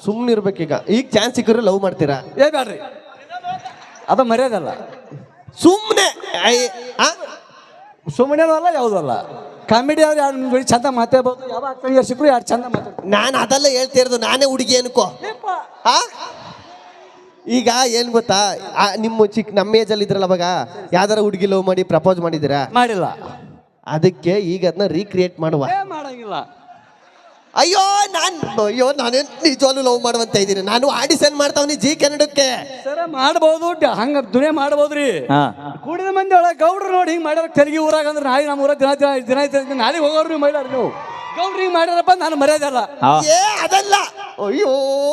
ಸುಮ್ಮನೆ ಇರ್ಬೇಕೀಗ ಈಗ. ಚಾನ್ಸ್ ಸಿಕ್ಕರೆ ಲವ್ ಮಾಡ್ತೀರಾ? ಏ ಬ್ಯಾಡ್ರಿ. ಅದು ಮರ್ಯಾದಲ್ಲ ಸುಮ್ಮನೆ ಸುಮ್ಮನೆ ಅಲ್ಲ ಯಾವುದೂ ಅಲ್ಲ? ಕಾಮಿಡಿ ಅವ್ರು ಯಾರು? ಚಂದ ಮಾತಾಡ್ಬೋದು. ಯಾವ ಅಕ್ಕನಿಗೆ ಸಿಕ್ಕರು ಎರಡು ಚಂದ ಮಾತಾಡ್ತಾರೆ ನಾನು ಅದೆಲ್ಲ ಹೇಳ್ತಿರೋದು ನಾನೇ ಹುಡುಗಿ ಅನ್ಕೋ. ಆ? ಈಗ ಏನ್ ಗೊತ್ತಾ? ಆ, ನಿಮ್ಮ ಚಿಕ್ಕ ನಮ್ಮ ಏಜಲ್ಲಿ ಇದ್ರಲ್ಲ ಅವಾಗ ಯಾವ್ದಾರ ಹುಡುಗಿ ಲವ್ ಮಾಡಿ ಪ್ರಪೋಸ್ ಮಾಡಿದಿರಾ ಮಾಡಿಲ್ಲ. ಅದಕ್ಕೆ ಈಗ ಅದನ್ನ ರೀಕ್ರಿಯೇಟ್ ಮಾಡುವ. ಏ ಮಾಡಂಗಿಲ್ಲ. ಅಯ್ಯೋ ನಾನ್ ಅಯ್ಯೋ ನಾನೇನ್ ನಿಜವಾಗ್ಲೂ ಲವ್ ಮಾಡುವಂತ ಇದ್ದೀನಿ. ನಾನು ಆಡಿಷನ್ ಮಾಡ್ತಾವ್ನಿ ಜಿ ಕನ್ನಡಕ್ಕೆ ಸರ ಮಾಡ್ಬೋದು ಡ- ಹಂಗ ದುನಿಯಾ ಮಾಡ್ಬೋದ್ರಿ. ಹಾ. ಕೂಡಿದ ಮಂದಿ ಒಳಗ ಗೌಡ್ರು ನೋಡಿ ಹಿಂಗೆ ಮಾಡ್ಯಾರ ತೆರಿಗೆ ಊರಾಗ ಅಂದ್ರೆ ನಾಳೆ ನಮ್ಮ ಊರಾಗ ದಿನ ದಿನ ದಿನ ಐತೆ ನಾಳೆ ಹೋಗೋರು ನೀವು ಮೈಲಾರ ನೀವು. ಗೌಡ್ರು ಹಿಂಗೆ ಮಾಡ್ಯಾರಪ್ಪ ನಾನು ಮರ್ಯಾದೆ ಅಲ್ಲ. ಹಾ. ಏ ಅದಲ್ಲ. ಅಯ್ಯೋ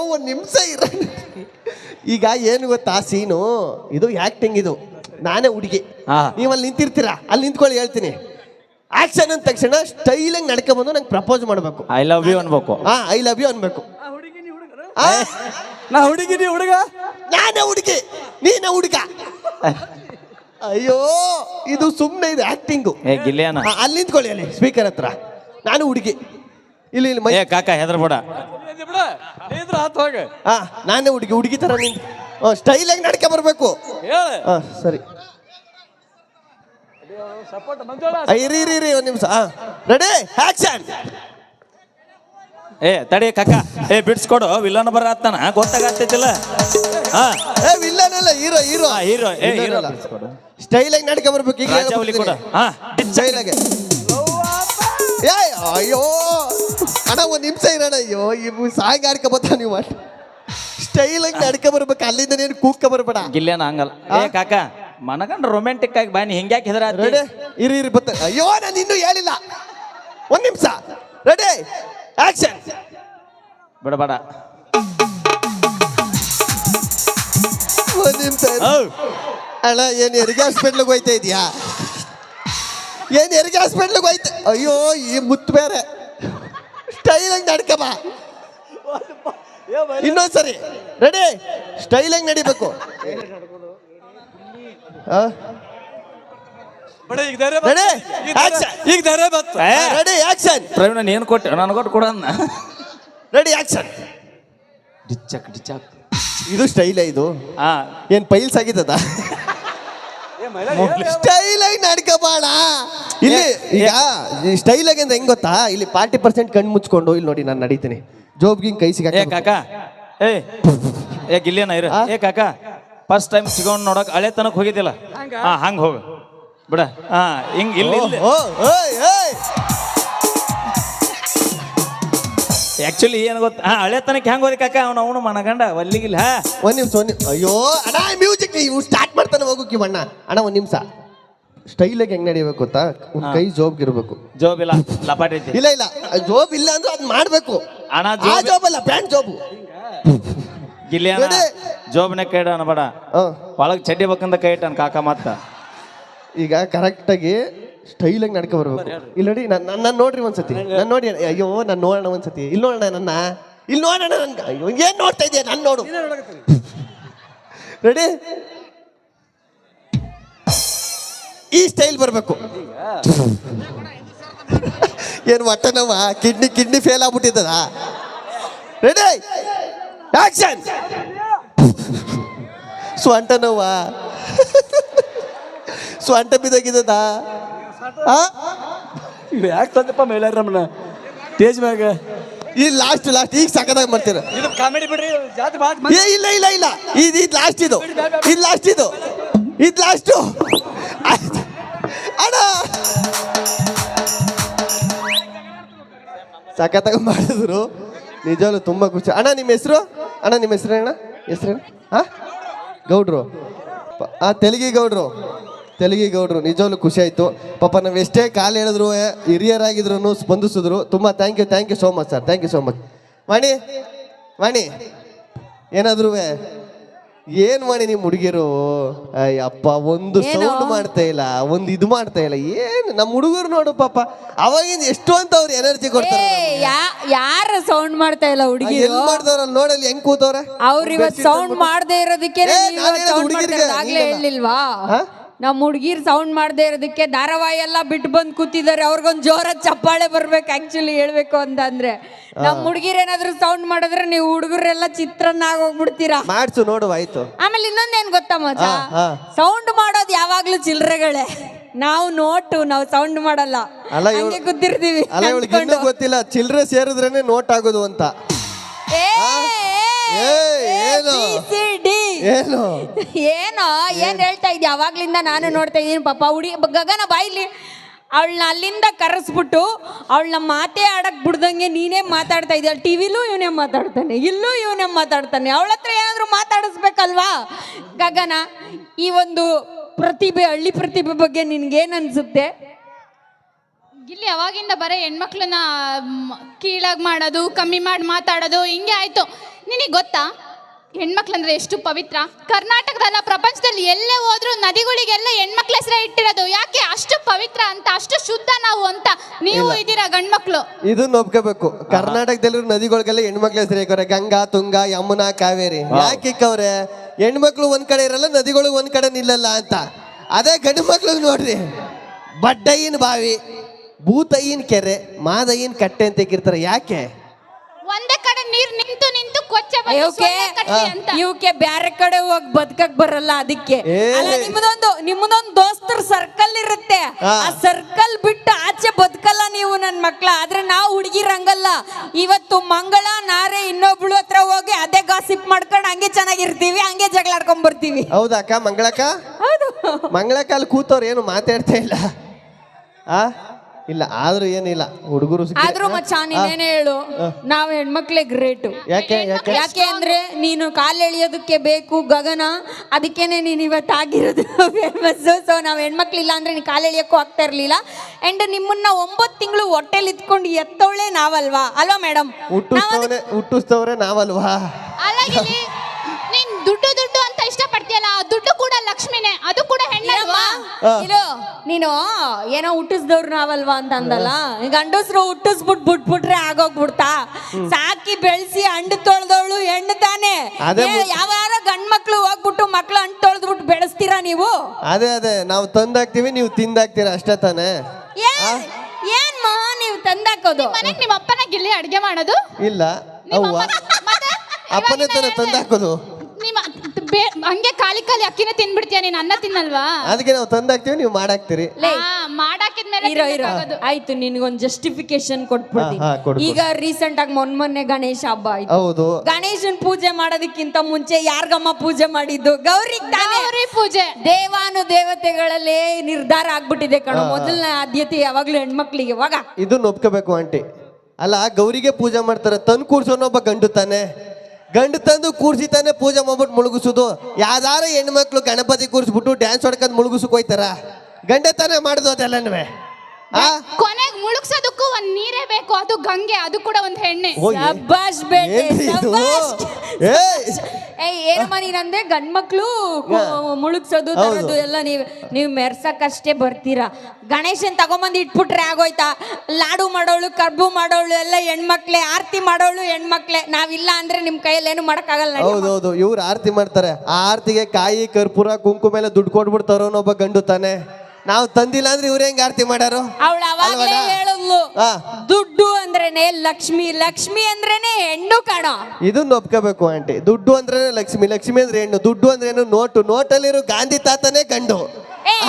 ಒಂದ್ ನಿಮಿಷ ಇರ. ಈಗ ಏನು ಗೊತ್ತಾ ಸೀನು? ಇದು ಆಕ್ಟಿಂಗ್ ಇದು. ನಾನೇ ಹುಡುಗಿ. ಹಾ. ನೀವು ಅಲ್ಲಿ ನಿಂತಿರ್ತೀರಾ? ಅಲ್ಲಿ ನಿಂತ್ಕೊಳ್ಳಿ ಹೇಳ್ತೀನಿ. ಆಕ್ಷನ್ ಅಂದ ತಕ್ಷಣ ಸ್ಟೈಲಾಗಿ ನಡ್ಕೊ ಬಂದು ನಂಗೆ ಪ್ರಪೋಸ್ ಮಾಡಬೇಕು. ಐ ಲವ್ ಯು ಅನ್ಬೇಕು. ಆ ಐ ಲವ್ ಯು ಅನ್ಬೇಕು. ಆ? ನಾ ಹುಡುಗಿ ನೀ ಹುಡುಗ? ನಾನೇ ಹುಡುಗಿ ನೀನೇ ಹುಡುಗ. ಅಯ್ಯೋ ಇದು ಸುಮ್ಮನೆ ಇದು ಆಕ್ಟಿಂಗು ಏ ಗಿಲ್ಯಾನ. ಅಲ್ಲಿ ನಿಂತ್ಕೊಳ್ಳಿ ಅಲ್ಲಿ ಸ್ಪೀಕರ್ ಹತ್ರ. ನಾನು ಹುಡುಗಿ. ಇಲ್ಲಿ ಇಲ್ಲಿ ಮೈ ಏ ಕಾಕ ಹೆದರ್ಬೇಡ ಬಿಡ. ಇದ್ರ ಆತ್ ಹೋಗ. ಹಾ ನಾನೇ ಹುಡುಗಿ ಹುಡುಗಿ ತರ ನಿಂತು ಸ್ಟೈಲಾಗಿ ನಡ್ಕೆ ಬರಬೇಕು. ಹೇಳ. ಹಾ ಸರಿ. ಇರಿ ಇರಿ ಇರಿ ಒಂದು ನಿಮಿಷ. ರೆಡಿ ಆಕ್ಷನ್ ಏ ತಡಿ ಕಕ್ಕ. ಏ ಬಿಡ್ಸ್ಕೊಡು. ವಿಲನ್ ಬರತ್ತಾನ ಗೊತ್ತಾಗತ್ತಿಲ್ಲ ಹಾ ಏ ವಿಲ್ಲನ್ ಅಲ್ಲ ಹೀರೋ ಹೀರೋ ಹೀರೋ hero. ಏ, ಹೀರೋ ಬಿಡ್ಸ್ಕೊಡು. ಸ್ಟೈಲ್ ಆಗಿ ನಡ್ಕ ಬರ್ಬೇಕು ಈಗ ರಾಜಾವಲಿ ಕೂಡ. ಹಾ ಸ್ಟೈಲ್ ಆಗಿ. ಏ ಅಯ್ಯೋ. ಅಣ್ಣ ಒಂದ್ ನಿಮಿಷ ಇರೋಣ ಅಯ್ಯೋ ಇವು ಸಾಂಗ್ ಆಡ್ಕ ಬತ್ತ ನೀವು ಸ್ಟೈಲ್ ಆಗಿ ನಡ್ಕ ಬರ್ಬೇಕು ಅಲ್ಲಿಂದ ನೀನು ಕೂಕ್ಕ ಬರ್ಬೇಡ. ಗಿಲ್ಲೇನ ಹಂಗಲ್ಲ. ಏ ಕಾಕ. ಮನಗಂಡ ರೊಮ್ಯಾಂಟಿಕ್ ಆಗಿ ಬಾನಿ ಹಿಂಗ್ಯಾಕೆ ಹೆದರ ರೆಡಿ? ಇರಿ ಇರಿ ಬತ್ತ. ಅಯ್ಯೋ ನಾನು ಇನ್ನೂ ಹೇಳಿಲ್ಲ. ಒಂದ್ ನಿಮಿಷ. ರೆಡಿ? ಆಕ್ಷನ್. ಬಿಡಬೇಡ ಒಂದ್ ನಿಮಿಷ ಅಣ್ಣ ಏನ್ ಹೆರಿಗೆ ಹಾಸ್ಪಿಟ್ಲಿಗೆ ಹೋಯ್ತಾ ಇದೀಯಾ ಏನ್ ಹೆರಿಗೆ ಹಾಸ್ಪಿಟ್ಲಿಗೆ ಹೋಯ್ತ ಅಯ್ಯೋ ಈ ಮುತ್ತು ಬೇರೆ. ಸ್ಟೈಲ್ ಹಂಗ್ ನಡ್ಕಮ್ಮ. ಬಾ ಇನ್ನೊಂದ್ಸರಿ. ರೆಡಿ? ಸ್ಟೈಲ್ ಆಗಿ ನಡಿಬೇಕು. ರೆಡಿ ಈಗ ಧೈರ್ಯ ಬತ್ತು ರೆಡಿ ಆಕ್ಷನ್ ಪ್ರವೀಣ ನೀನು ಕೊಟ್ಟೆ ನಾನು ಕೊಟ್ಟು ಕೊಡನ್ನ ರೆಡಿ ಆಕ್ಷನ್ ಡಿಚ್ಚಕ್ ಡಿಚ್ಚಕ್ ಇದು ಸ್ಟೈಲ ಇದು? ಹಾ ಏನ್ ಪೈಲ್ಸ್ ಆಗಿದ್ದದ? ಸ್ಟೈಲ್ ಆಗಿ ನಡ್ಕಬಾಣ ಇಲ್ಲಿ ಈಗ ಸ್ಟೈಲ್ ಆಗಿ ಅಂದ್ರೆ ಹೆಂಗ್ ಗೊತ್ತಾ? ಇಲ್ಲಿ ಫಾರ್ಟಿ ಪರ್ಸೆಂಟ್ ಕಣ್ಣು ಮುಚ್ಕೊಂಡು ಇಲ್ಲಿ ನೋಡಿ ನಾನು ನಡೀತೀನಿ. ಜೋಬ್ಗಿಂಗ್ ಕೈ ಸಿಗ ಏ ಕಾಕ. ಏ ಏ ಗಿಲ್ಲೇನ ಇರು? ಏ ಕಾಕ. ಫಸ್ಟ್ ಟೈಮ್ ಸಿಗೋಣ ನೋಡಕ್ ಹಳೆ ತನಕ ಹೋಗಿದ್ದಿಲ್ಲ ಹಾ ಹಂಗ ಹೋಗು. ಬಿಡ. ಹಾ ಹಿಂಗ್ ಇಲ್ಲಿ ಆಕ್ಚುಲಿ ಏನು ಗೊತ್ತ ಹಾ ಹಳೆ ತನಕ ಹೆಂಗ್ ಹೋದಿ ಕಾಕ? ಅವನು ಅವನು ಮನಗಂಡ ಒಲ್ಲಿಗಿಲ್ಲ ಹಾ. ಒಂದ್ ನಿಮಿಷ ಒಂದ್ ಅಯ್ಯೋ ಅಣ್ಣ ಮ್ಯೂಸಿಕ್ ಇವು ಸ್ಟಾರ್ಟ್ ಮಾಡ್ತಾನೆ ಹೋಗು ಅಣ್ಣ. ಅಣ್ಣ ಒಂದ್ ನಿಮಿಷ. ಸ್ಟೈಲ್ ಆಗಿ ಹೆಂಗ್ ನಡಿಬೇಕು ಗೊತ್ತಾ? ಒಂದ್ ಕೈ ಜೋಬ್ ಇರ್ಬೇಕು. ಜೋಬಿಲ್ಲ ಇಲ್ಲ ಐತಿ. ಇಲ್ಲ ಇಲ್ಲ. ಜೋಬ್ ಇಲ್ಲ ಅಂದ್ರೆ ಅದ್ ಮಾಡ್ಬೇಕು. ಅಣ್ಣ ಆ ಜೋಬ್ ಜೋಬ್ ಅಲ್ಲ ಪ್ಯಾಂಟ್ ಜೋಬು ಗಿಲ್ಲಿಯನ ಬಿಡಿ. ಜೋಬ್ನ ಕೈ ಇಡ ಅನ್ಬೇಡ ಹ. ಒಳಗ್ ಚಡ್ಡಿ ಬೇಕಂದ ಕೈ ಇಟ್ಟಾನ ಕಾಕ ಮತ್ತ. ಈಗ ಕರೆಕ್ಟ್ ಆಗಿ ಸ್ಟೈಲ್ ಆಗಿ ನಡ್ಕೊ ಬರ್ಬೇಕು. ಇಲ್ಲ ನೋಡಿ ನನ್ನ ನನ್ನ ನೋಡ್ರಿ ಒಂದ್ಸತಿ. ನಾನು ನೋಡಿ ಅಯ್ಯೋ ನಾನು ನೋಡೋಣ ಒಂದ್ಸತಿ. ಇಲ್ಲಿ ನೋಡೋಣ ನನ್ನ. ಇಲ್ಲಿ ನೋಡೋಣ ನನ್ ಅಯ್ಯೋ ಏನ್ ನೋಡ್ತಾ ಇದೀಯ ನಾನು ನೋಡು. ರೆಡಿ ಈ ಸ್ಟೈಲ್ ಬರಬೇಕು. ಏನು ಹೊಟ್ಟೆ ನೋವ ಕಿಡ್ನಿ ಕಿಡ್ನಿ ಫೇಲ್ ಆಗ್ಬಿಟ್ಟಿದ್ದದ ರೆಡಿ ಆಕ್ಷನ್ ಸ್ವಂಟ ನೋವ ಸ್ವಂಟ ಬಿದ್ದೋಗಿದ್ದದ? ಆ? ಯಾಕೆ ತಂದಪ್ಪ ಮೈಲಾರಮ್ಮನ? ಸ್ಟೇಜ್ ಮ್ಯಾಗ. ಈ ಲಾಸ್ಟ್ ಲಾಸ್ಟ್ ಈಗ ಸಖತ್ತಾಗಿ ಮಾಡ್ತೀರ. ಇದು ಕಾಮಿಡಿ ಬಿಡ್ರಿ ಜಾತಿ ಬಾತ್ ಏ ಇಲ್ಲ ಇಲ್ಲ ಇಲ್ಲ. ಇದು ಇದು ಲಾಸ್ಟ್ ಇದು. ಇದು ಲಾಸ್ಟ್ ಇದು. ಇದು ಲಾಸ್ಟು ಅಣ್ಣ! ಸಖತ್ತಾಗಿ ಮಾಡಿದ್ರು. ನಿಜವಾಗ್ಲೂ ತುಂಬ ಖುಷಿ. ಅಣ್ಣ, ನಿಮ್ಮ ಹೆಸರು? ಅಣ್ಣ, ನಿಮ್ಮ ಹೆಸರು ಅಣ್ಣ ಹೆಸರು ಹಾ ಗೌಡ್ರು. ಆ, ತೆಲಗಿ ಗೌಡ್ರು. ತೆಲಗಿ ಗೌಡ್ರು. ನಿಜವಾಗ್ಲೂ ಖುಷಿ ಆಯಿತು. ಪಾಪ ನಾವು ಎಷ್ಟೇ ಕಾಲು ಹೇಳಿದ್ರು ಹಿರಿಯರಾಗಿದ್ರು ಸ್ಪಂದಿಸಿದ್ರು. ತುಂಬ thank you thank you so much sir thank you so much Vani Vani. ಏನಾದ್ರು ಏನ್ ಮಾಡಿ ನಿಮ್ ಹುಡುಗಿರು? ಅಯ್ಯಪ್ಪ ಒಂದು ಸೌಂಡ್ ಮಾಡ್ತಾ ಇಲ್ಲ ಒಂದು ಇದು ಮಾಡ್ತಾ ಇಲ್ಲ. ಏನ್? ನಮ್ಮ ಹುಡುಗರು ನೋಡು ಪಾಪ ಅವಾಗಿಂದ ಎಷ್ಟು ಅಂತ ಅವ್ರು ಎನರ್ಜಿ ಕೊಡ್ತಾರೆ ಯಾರ ಸೌಂಡ್ ಮಾಡ್ತಾ ಇಲ್ಲ ಹುಡುಗಿ ಎಲ್ಲಿ ಮಾಡ್ತಾರ ನೋಡಲ್ಲಿ ಹೆಂಗ್ ಕೂತವ್ರೆ? ಅವ್ರ ಇವತ್ತು ಸೌಂಡ್ ಮಾಡದೇ ಇರೋದಕ್ಕೆ ಹುಡುಗಿರ್ಗೆ, ಆಗ್ಲೇ. ಹೇಳಿಲ್ವಾ? ನಮ್ಮ ಹುಡುಗಿರು ಸೌಂಡ್ ಮಾಡದೇ ಇರೋದಕ್ಕೆ ಧಾರಾವಾಹಿ ಎಲ್ಲ ಬಿಟ್ಟು ಬಂದು ಕೂತಿದ್ದಾರೆ. ಅವ್ರಿಗೊಂದು ಜೋರ ಚಪ್ಪಾಳೆ ಬರ್ಬೇಕು ಆಕ್ಚುಲಿ ಹೇಳ್ಬೇಕು ಅಂತಂದ್ರೆ ನಮ್ಮ ಹುಡುಗಿರ್ ಏನಾದ್ರು ಸೌಂಡ್ ಮಾಡಿದ್ರೆ ನೀವು ಹುಡುಗರೆಲ್ಲ ಚಿತ್ರನ್ನ ಆಗೋಗ್ಬಿಡ್ತೀರಾ? ಮಾಡ್ಸು ನೋಡು ಆಯ್ತು. ಆಮೇಲೆ ಇನ್ನೊಂದೇನ್ ಗೊತ್ತಾ ಮಜ. ಸೌಂಡ್ ಮಾಡೋದು ಯಾವಾಗ್ಲೂ ಚಿಲ್ರೆಗಳೇ. ನಾವು ನೋಟು ನಾವು ಸೌಂಡ್ ಮಾಡಲ್ಲ. ಅಲ್ಲ ಇವ್ಳು- ಹಂಗೆ ಕೂತಿರ್ತೀವಿ ಅಲ್ಲ ಇವಳಿಗೆ ಇನ್ನೂ ಗೊತ್ತಿಲ್ಲ ಚಿಲ್ಲರೆ ಸೇರಿದ್ರೇನೆ ನೋಟ್ ಆಗೋದು ಅಂತ. ಏ, ಏನು? ಏನು? ಏನೋ ಏನ್ ಹೇಳ್ತಾ ಇದ್ದೆ ಅವಾಗ್ಲಿಂದ ನಾನು ನೋಡ್ತಾ ಇದ್ದೀನಿ. ಪಾಪ ಹುಡಿ ಗಗನ ಬಾಯ್ಲಿ. ಅವಳನ್ನ ಅಲ್ಲಿಂದ ಕರೆಸ್ಬಿಟ್ಟು ಅವಳನ್ನ ಮಾತೇ ಆಡಕ್ ಬಿಡ್ದಂಗೆ ನೀನೇ ಮಾತಾಡ್ತಾ ಇದೆಯಾ? ಟಿವಿಲೂ ಇವನೇ ಮಾತಾಡ್ತಾನೆ ಇಲ್ಲೂ ಇವನೇ ಮಾತಾಡ್ತಾನೆ. ಅವಳ ಹತ್ರ ಏನಾದ್ರು ಮಾತಾಡಿಸ್ಬೇಕಲ್ವಾ? ಗಗನ ಈ ಒಂದು ಪ್ರತಿಭೆ ಹಳ್ಳಿ ಪ್ರತಿಭೆ ಬಗ್ಗೆ ನಿನ್ಗೇನ್ ಅನ್ಸುತ್ತೆ? ಇಲ್ಲಿ ಅವಾಗಿಂದ ಬರೀ ಹೆಣ್ಮಕ್ಳನ್ನ ಕೀಳಾಗಿ ಮಾಡೋದು ಕಮ್ಮಿ ಮಾಡಿ ಮಾತಾಡೋದು ಹಿಂಗೆ ಆಯ್ತು. ನಿನಗೆ ಗೊತ್ತಾ? ಹೆಣ್ಮಕ್ಳಂದ್ರೆ ಎಷ್ಟು ಪವಿತ್ರ. ಕರ್ನಾಟಕದಲ್ಲ ಪ್ರಪಂಚದಲ್ಲಿ ಎಲ್ಲೇ ಹೋದ್ರು ನದಿಗಳಿಗೆಲ್ಲ ಹೆಣ್ಮಕ್ಳ ಹೆಸರೇ ಇಟ್ಟಿರೋದು. ಯಾಕೆ ಅಷ್ಟು ಪವಿತ್ರ ಅಂತ ಅಷ್ಟು ಶುದ್ಧ ನಾವು ಅಂತ? ನೀವು ಇದ್ದೀರಾ ಗಂಡ್ಮಕ್ಳು? ಇದನ್ನ ಒಪ್ಕೋಬೇಕು. ಕರ್ನಾಟಕದಲ್ಲಿ ನದಿಗಳಿಗೆಲ್ಲ ಹೆಣ್ಮಕ್ಳ ಹೆಸರು ಇಕ್ಕವ್ರೆ ಗಂಗಾ ತುಂಗಾ ಯಮುನಾ ಕಾವೇರಿ. ಯಾಕೆ ಇಕ್ಕವ್ರೆ ಹೆಣ್ಮಕ್ಳು ಒಂದ್ ಕಡೆ ಇರಲ್ಲ ನದಿಗಳು ಒಂದ್ ಕಡೆ ನಿಲ್ಲಲ್ಲ ಅಂತ. ಅದೇ ಗಂಡು ಮಕ್ಳು ನೋಡ್ರಿ. ಬಡ್ಡಯ್ಯನ ಬಾವಿ ಭೂತಯ್ಯನ ಕೆರೆ ಮಾದಯ್ಯನ ಕಟ್ಟೆ ಅಂತ ಇಕ್ಕಿರ್ತಾರೆ. ಯಾಕೆ? ಬಂದು ಇವಕ್ಕೆ ಬ್ಯಾರೆ ಕಡೆ ಹೋಗಿ ಬದುಕಕ್ ಬರಲ್ಲ ಅದಕ್ಕೆ. ಅಲ್ಲ ನಿಮ್ಮದೊಂದು ನಿಮ್ಮದೊಂದು ದೋಸ್ತರ ಸರ್ಕಲ್ ಇರುತ್ತೆ. ಆ ಸರ್ಕಲ್ ಬಿಟ್ಟು ಆಚೆ ಬದುಕಲ್ಲ ನೀವು ನನ್ ಮಕ್ಳ ಆದ್ರೆ ನಾವು ಹುಡುಗಿರ್ ಹಂಗಲ್ಲ ಇವತ್ತು ಮಂಗಳ ನಾರೆ ಇನ್ನೊಬ್ಳು ಹತ್ರ ಹೋಗಿ ಅದೇ ಗಾಸಿಪ್ ಮಾಡ್ಕೊಂಡು ಹಂಗೆ ಚೆನ್ನಾಗಿರ್ತೀವಿ ಹಂಗೆ ಜಗಳ ಆಡ್ಕೊಂಡ್ ಬರ್ತೀವಿ ಹೌದಕ್ಕ ಮಂಗಳಕ್ಕ? ಹೌದು. ಮಂಗಳಕ್ಕ ಅಲ್ಲಿ ಕೂತವ್ರು ಏನು ಮಾತಾಡ್ತಾ ಇಲ್ಲ? ಆ? ಇಲ್ಲ ಆದ್ರೂ ಏನಿಲ್ಲ. ಹುಡುಗರು ಆದ್ರೂ ಮಚ್ಚ ನೀನೇನೇ ಹೇಳು ನಾವು ಹೆಣ್ಮಕ್ಳೇ ಗ್ರೇಟು ಯಾಕೆ ಯಾಕೆ? ಯಾಕೆ ಅಂದ್ರೆ ನೀನು ಕಾಲ್ ಎಳಿಯೋದಕ್ಕೆ ಬೇಕು ಗಗನ ಅದಕ್ಕೇನೆ ನೀನ್ ಇವತ್ತು ಆಗಿರೋದು ಫೇಮಸ್ ಸೊ ನಾವು ಹೆಣ್ಮಕ್ಳಿಲ್ಲ ಅಂದ್ರೆ ನೀನ್ ಕಾಲ್ ಎಳಿಯೋಕ್ಕೂ ಆಗ್ತಾ ಇರ್ಲಿಲ್ಲ. ಅಂಡ್ ನಿಮ್ಮನ್ನ ಒಂಬತ್ತು ತಿಂಗಳು ಹೊಟ್ಟೆಲಿ ಇತ್ಕೊಂಡು ಎತ್ತವಳೆ ನಾವಲ್ವಾ? ಅಲ್ವಾ ಮೇಡಮ್ ಹುಟ್ಟಿಸ್ತವ್ರೆ ಹುಟ್ಟಿಸ್ತವ್ರೆ ನಾವಲ್ವಾ? ಅಲ್ಲ ಗಿಲ್ಲಿ ನೀನ್ ದುಡ್ಡು ದುಡ್ಡು ಅಂತ ಇಷ್ಟಪಡ್ತೀಯಲ್ಲ ಆ ದುಡ್ಡು ಕೂಡ ಲಕ್ಷ್ಮಿನೇ ಅದು ಕೂಡ ಹೆಣ್ಣಲ್ವಾ? ಇದು ನೀನು ಏನೋ ಹುಟ್ಟಿಸ್ದವ್ರು ನಾವಲ್ವಾ ಅಂತ ಅಂದಲ್ಲ ಗಂಡಸ್ರು ಹುಟ್ಟಿಸ್ಬಿಟ್ ಬಿಟ್ಬಿಟ್ರೆ ಆಗೋಗ್ಬಿಡ್ತಾ? ಸಾಕಿ ಬೆಳೆಸಿ ಹಣ್ಣು ತೊಳ್ದವಳು ಹೆಣ್ಣು ತಾನೇ. ಅದೇ ಏ, ಯಾವ್ಯಾರ ಗಂಡ್ ಮಕ್ಳು ಹೋಗ್ಬಿಟ್ಟು ಮಕ್ಳು ಹಣ್ಣು ತೊಳ್ದ್ಬಿಟ್ಟು ಬೆಳೆಸ್ತೀರಾ ನೀವು? ಅದೇ ಅದೇ ನಾವು ತಂದಾಕ್ತಿವಿ ನೀವು ತಿಂದಾಕ್ತೀರ ಅಷ್ಟೇ ತಾನೇ. ಏನ್ ಏನ್ ನೀವ್ ನೀವು ತಂದಾಕೋದು? ಮನೆಗ್ ನಿಮ್ಮ ಅಪ್ಪನ ಗಿಲ್ಲಿ ಅಡ್ಗೆ ಮಾಡೋದು? ಇಲ್ಲ. ನಿಮ್ಮ ಅವ್ವ. ಮತ್ತೆ? ಅಪ್ಪನೇ ತಾನೇ ತಂದಾಕೋದು. ಬೇ- ಹಂಗೆ ಖಾಲಿ ಖಾಲಿ ಅಕ್ಕಿನ ತಿನ್ಬಿಡ್ತೀಯ ನೀನ್ ಅನ್ನ ತಿನ್ನಲ್ವಾ? ಅದಕ್ಕೆ ನಾವು ತಂದಾಕ್ತಿವಿ ನೀವು ಮಾಡಾಕ್ತೀರಿ. ಲೇ. ಆ, ಮಾಡಾಕಿದ್ಮೇಲೆ ಇರೋ ಇರೋ. ತಿನ್ನಕ್ಕಾಗೋದು. ಆಯ್ತು ನಿನ್ಗೊಂದ್ ಜಸ್ಟಿಫಿಕೇಶನ್ ಕೊಟ್ಬಿಡ್ತೀನಿ. ಹಾ, ಈಗ ರೀಸೆಂಟ್ ಆಗಿ ಮೊನ್ ಮೊನ್ನೆ ಗಣೇಶ ಹಬ್ಬ ಆಯ್ತು. ಹೌದು. ಗಣೇಶನ್ ಪೂಜೆ ಮಾಡೋದಕ್ಕಿಂತ ಮುಂಚೆ ಯಾರ್ಗಮ್ಮ ಪೂಜೆ ಮಾಡಿದ್ದು? ಗೌರಿ ತಾನೇ. ಗೌರಿ ಪೂಜೆ. ದೇವಾನು ದೇವತೆಗಳಲ್ಲೇ ನಿರ್ಧಾರ ಆಗ್ಬಿಟ್ಟಿದೆ ಕಣ. ಮೊದಲನೇ ಆದ್ಯತೆ ಯಾವಾಗ್ಲೂ ಹೆಣ್ಮಕ್ಳಿಗೆ. ಇವಾಗ ಇದನ್ನ ಒಪ್ಕೋಬೇಕು ಆಂಟಿ. ಅಲ್ಲ ಗೌರಿಗೆ ಪೂಜೆ ಮಾಡ್ತಾರೆ ತಂದು ಕೂರ್ಸೋನೊಬ್ಬ ಗಂಡು ತಾನೆ. ಗಂಡು ತಂದು ಕೂರ್ಸಿ ತಾನೆ ಪೂಜೆ ಮಾಡ್ಬಿಟ್ಟು ಮುಳುಗಿಸೋದು. ಯಾವ್ದಾರ ಹೆಣ್ಮಕ್ಳು ಗಣಪತಿ ಕೂರಿಸ್ಬಿಟ್ಟು ಡ್ಯಾನ್ಸ್ ಹೊಡ್ಕೊಂಡು ಮುಳುಗಿಸಕ್ ಹೋಯ್ತಾರ? ಗಂಡೆ ತಾನೇ ಮಾಡುದು ಅದೆಲ್ಲನೂ. ಆ? ಮುಳುಗ್ಸೋದಕ್ಕೂ ಒಂದ್ ನೀರೇ ಬೇಕು ಅದು ಗಂಗೆ ಅದು ಕೂಡ ಒಂದ್ ಹೆಣ್ಣೆ ಏ- ಶಬ್ಬಾಷ್ ಬೇಟೆ ಏನ್ರಿ ಇದು? ಶಬ್ಬಾಷ್. ಏಯ್ ಏಯ್ ಏನಮ್ಮ ನೀನಂದೆ ಗಂಡ್ ಮಕ್ಳು ಕು- ಮುಳುಗ್ಸೋದು ತರೋದು ಎಲ್ಲ ನೀವ್ ನೀವ್ ಮೆರ್ಸಕ್ಕಷ್ಟೇ ಬರ್ತೀರಾ. ಗಣೇಶನ್ ತಗೊಂಬಂದ್ ಇಟ್ಬಿಟ್ರೆ ಆಗೋಯ್ತಾ? ಲಾಡು ಮಾಡೋಳು ಕರ್ಬು ಮಾಡೋಳು ಎಲ್ಲ ಹೆಣ್ಮಕ್ಳೆ ಆರತಿ ಮಾಡೋಳು ಹೆಣ್ಮಕ್ಳೆ. ನಾವಿಲ್ಲ ಅಂದ್ರೆ ನಿಮ್ ಕೈಯಲ್ಲಿ ಏನು ಮಾಡಕ್ಕಾಗಲ್ಲ ನಡಿ. ಹೌದೌದು ಇವ್ರು ಆರತಿ ಮಾಡ್ತಾರೆ. ಆ ಆರತಿಗೆ ಕಾಯಿ ಕರ್ಪೂರ ಕುಂಕುಮ ಎಲ್ಲ ದುಡ್ಡು ಕೊಟ್ಬಿಡ್ತಾರೋನೊಬ್ಬ ಗಂಡು ತಾನೆ. ನಾವು ತಂದಿಲ್ಲ ಅಂದ್ರೆ ಇವ್ರು ಹೆಂಗ್ ಆರತಿ ಮಾಡಾರು ಅವಳು ಅವಾಗಲೇ? ಹೇಳಿದ್ಲು ಹಾ. ದುಡ್ಡು ಅಂದ್ರೇನೆ ಲಕ್ಷ್ಮಿ ಲಕ್ಷ್ಮಿ ಅಂದ್ರೇನೆ ಹೆಣ್ಣು ಕಣ. ಇದನ್ನ ಒಪ್ಕೋಬೇಕು ಆಂಟಿ. ದುಡ್ಡು ಅಂದ್ರೆ ಲಕ್ಷ್ಮಿ ಲಕ್ಷ್ಮಿ ಅಂದ್ರೆ ಹೆಣ್ಣು ದುಡ್ಡು ಅಂದ್ರೆ ಏನು ನೋಟು. ನೋಟಲ್ಲಿರೋ ಗಾಂಧಿ ತಾತನೇ ಗಂಡು. ಏ, ಏ,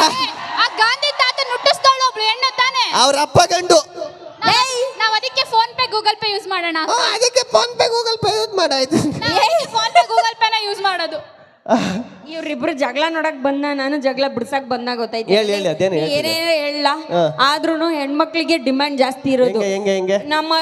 ಆ ಗಾಂಧಿ ತಾತ ನುಟ್ಟಿಸ್ತಾಳು ಒಬ್ಳು ಹೆಣ್ಣು ತಾನೆ? ಅವ್ರ ಅಪ್ಪ ಗಂಡು. ನಾವ್- ನಾವ್ ಅದಕ್ಕೆ PhonePe Google Pay use ಮಾಡೋಣ. ಆ, ಅದಕ್ಕೆ PhonePe Google Pay use ಮಾಡಾಯ್ತು. ಫೋನ್ ಪೇ ಗೂಗಲ್ ಪೇನ ಯೂಸ್ ಮಾಡೋದು. (laughs) ಇವ್ರಿಬ್ರು ಜಗಳ ನೋಡಕ್ ಬಂದ ನಾನು ಜಗಳ ಬಿಡ್ಸಕ್ ಬಂದಾಗ ಗೊತ್ತೈತಿ ಹೇಳಿ, ಹೇಳಿ, ಅದೇನು ಹೇಳ್ತಿದ್ದೆ? ಏನೇನು ಹೇಳ ಹಾ. ಆದ್ರೂನು ಹೆಣ್ಮಕ್ಳಿಗೆ ಡಿಮ್ಯಾಂಡ್ ಜಾಸ್ತಿ ಇರೋದು. ಹೆಂಗೆ ಹೆಂಗೆ ಹೆಂಗೆ? ನಮ್ಮ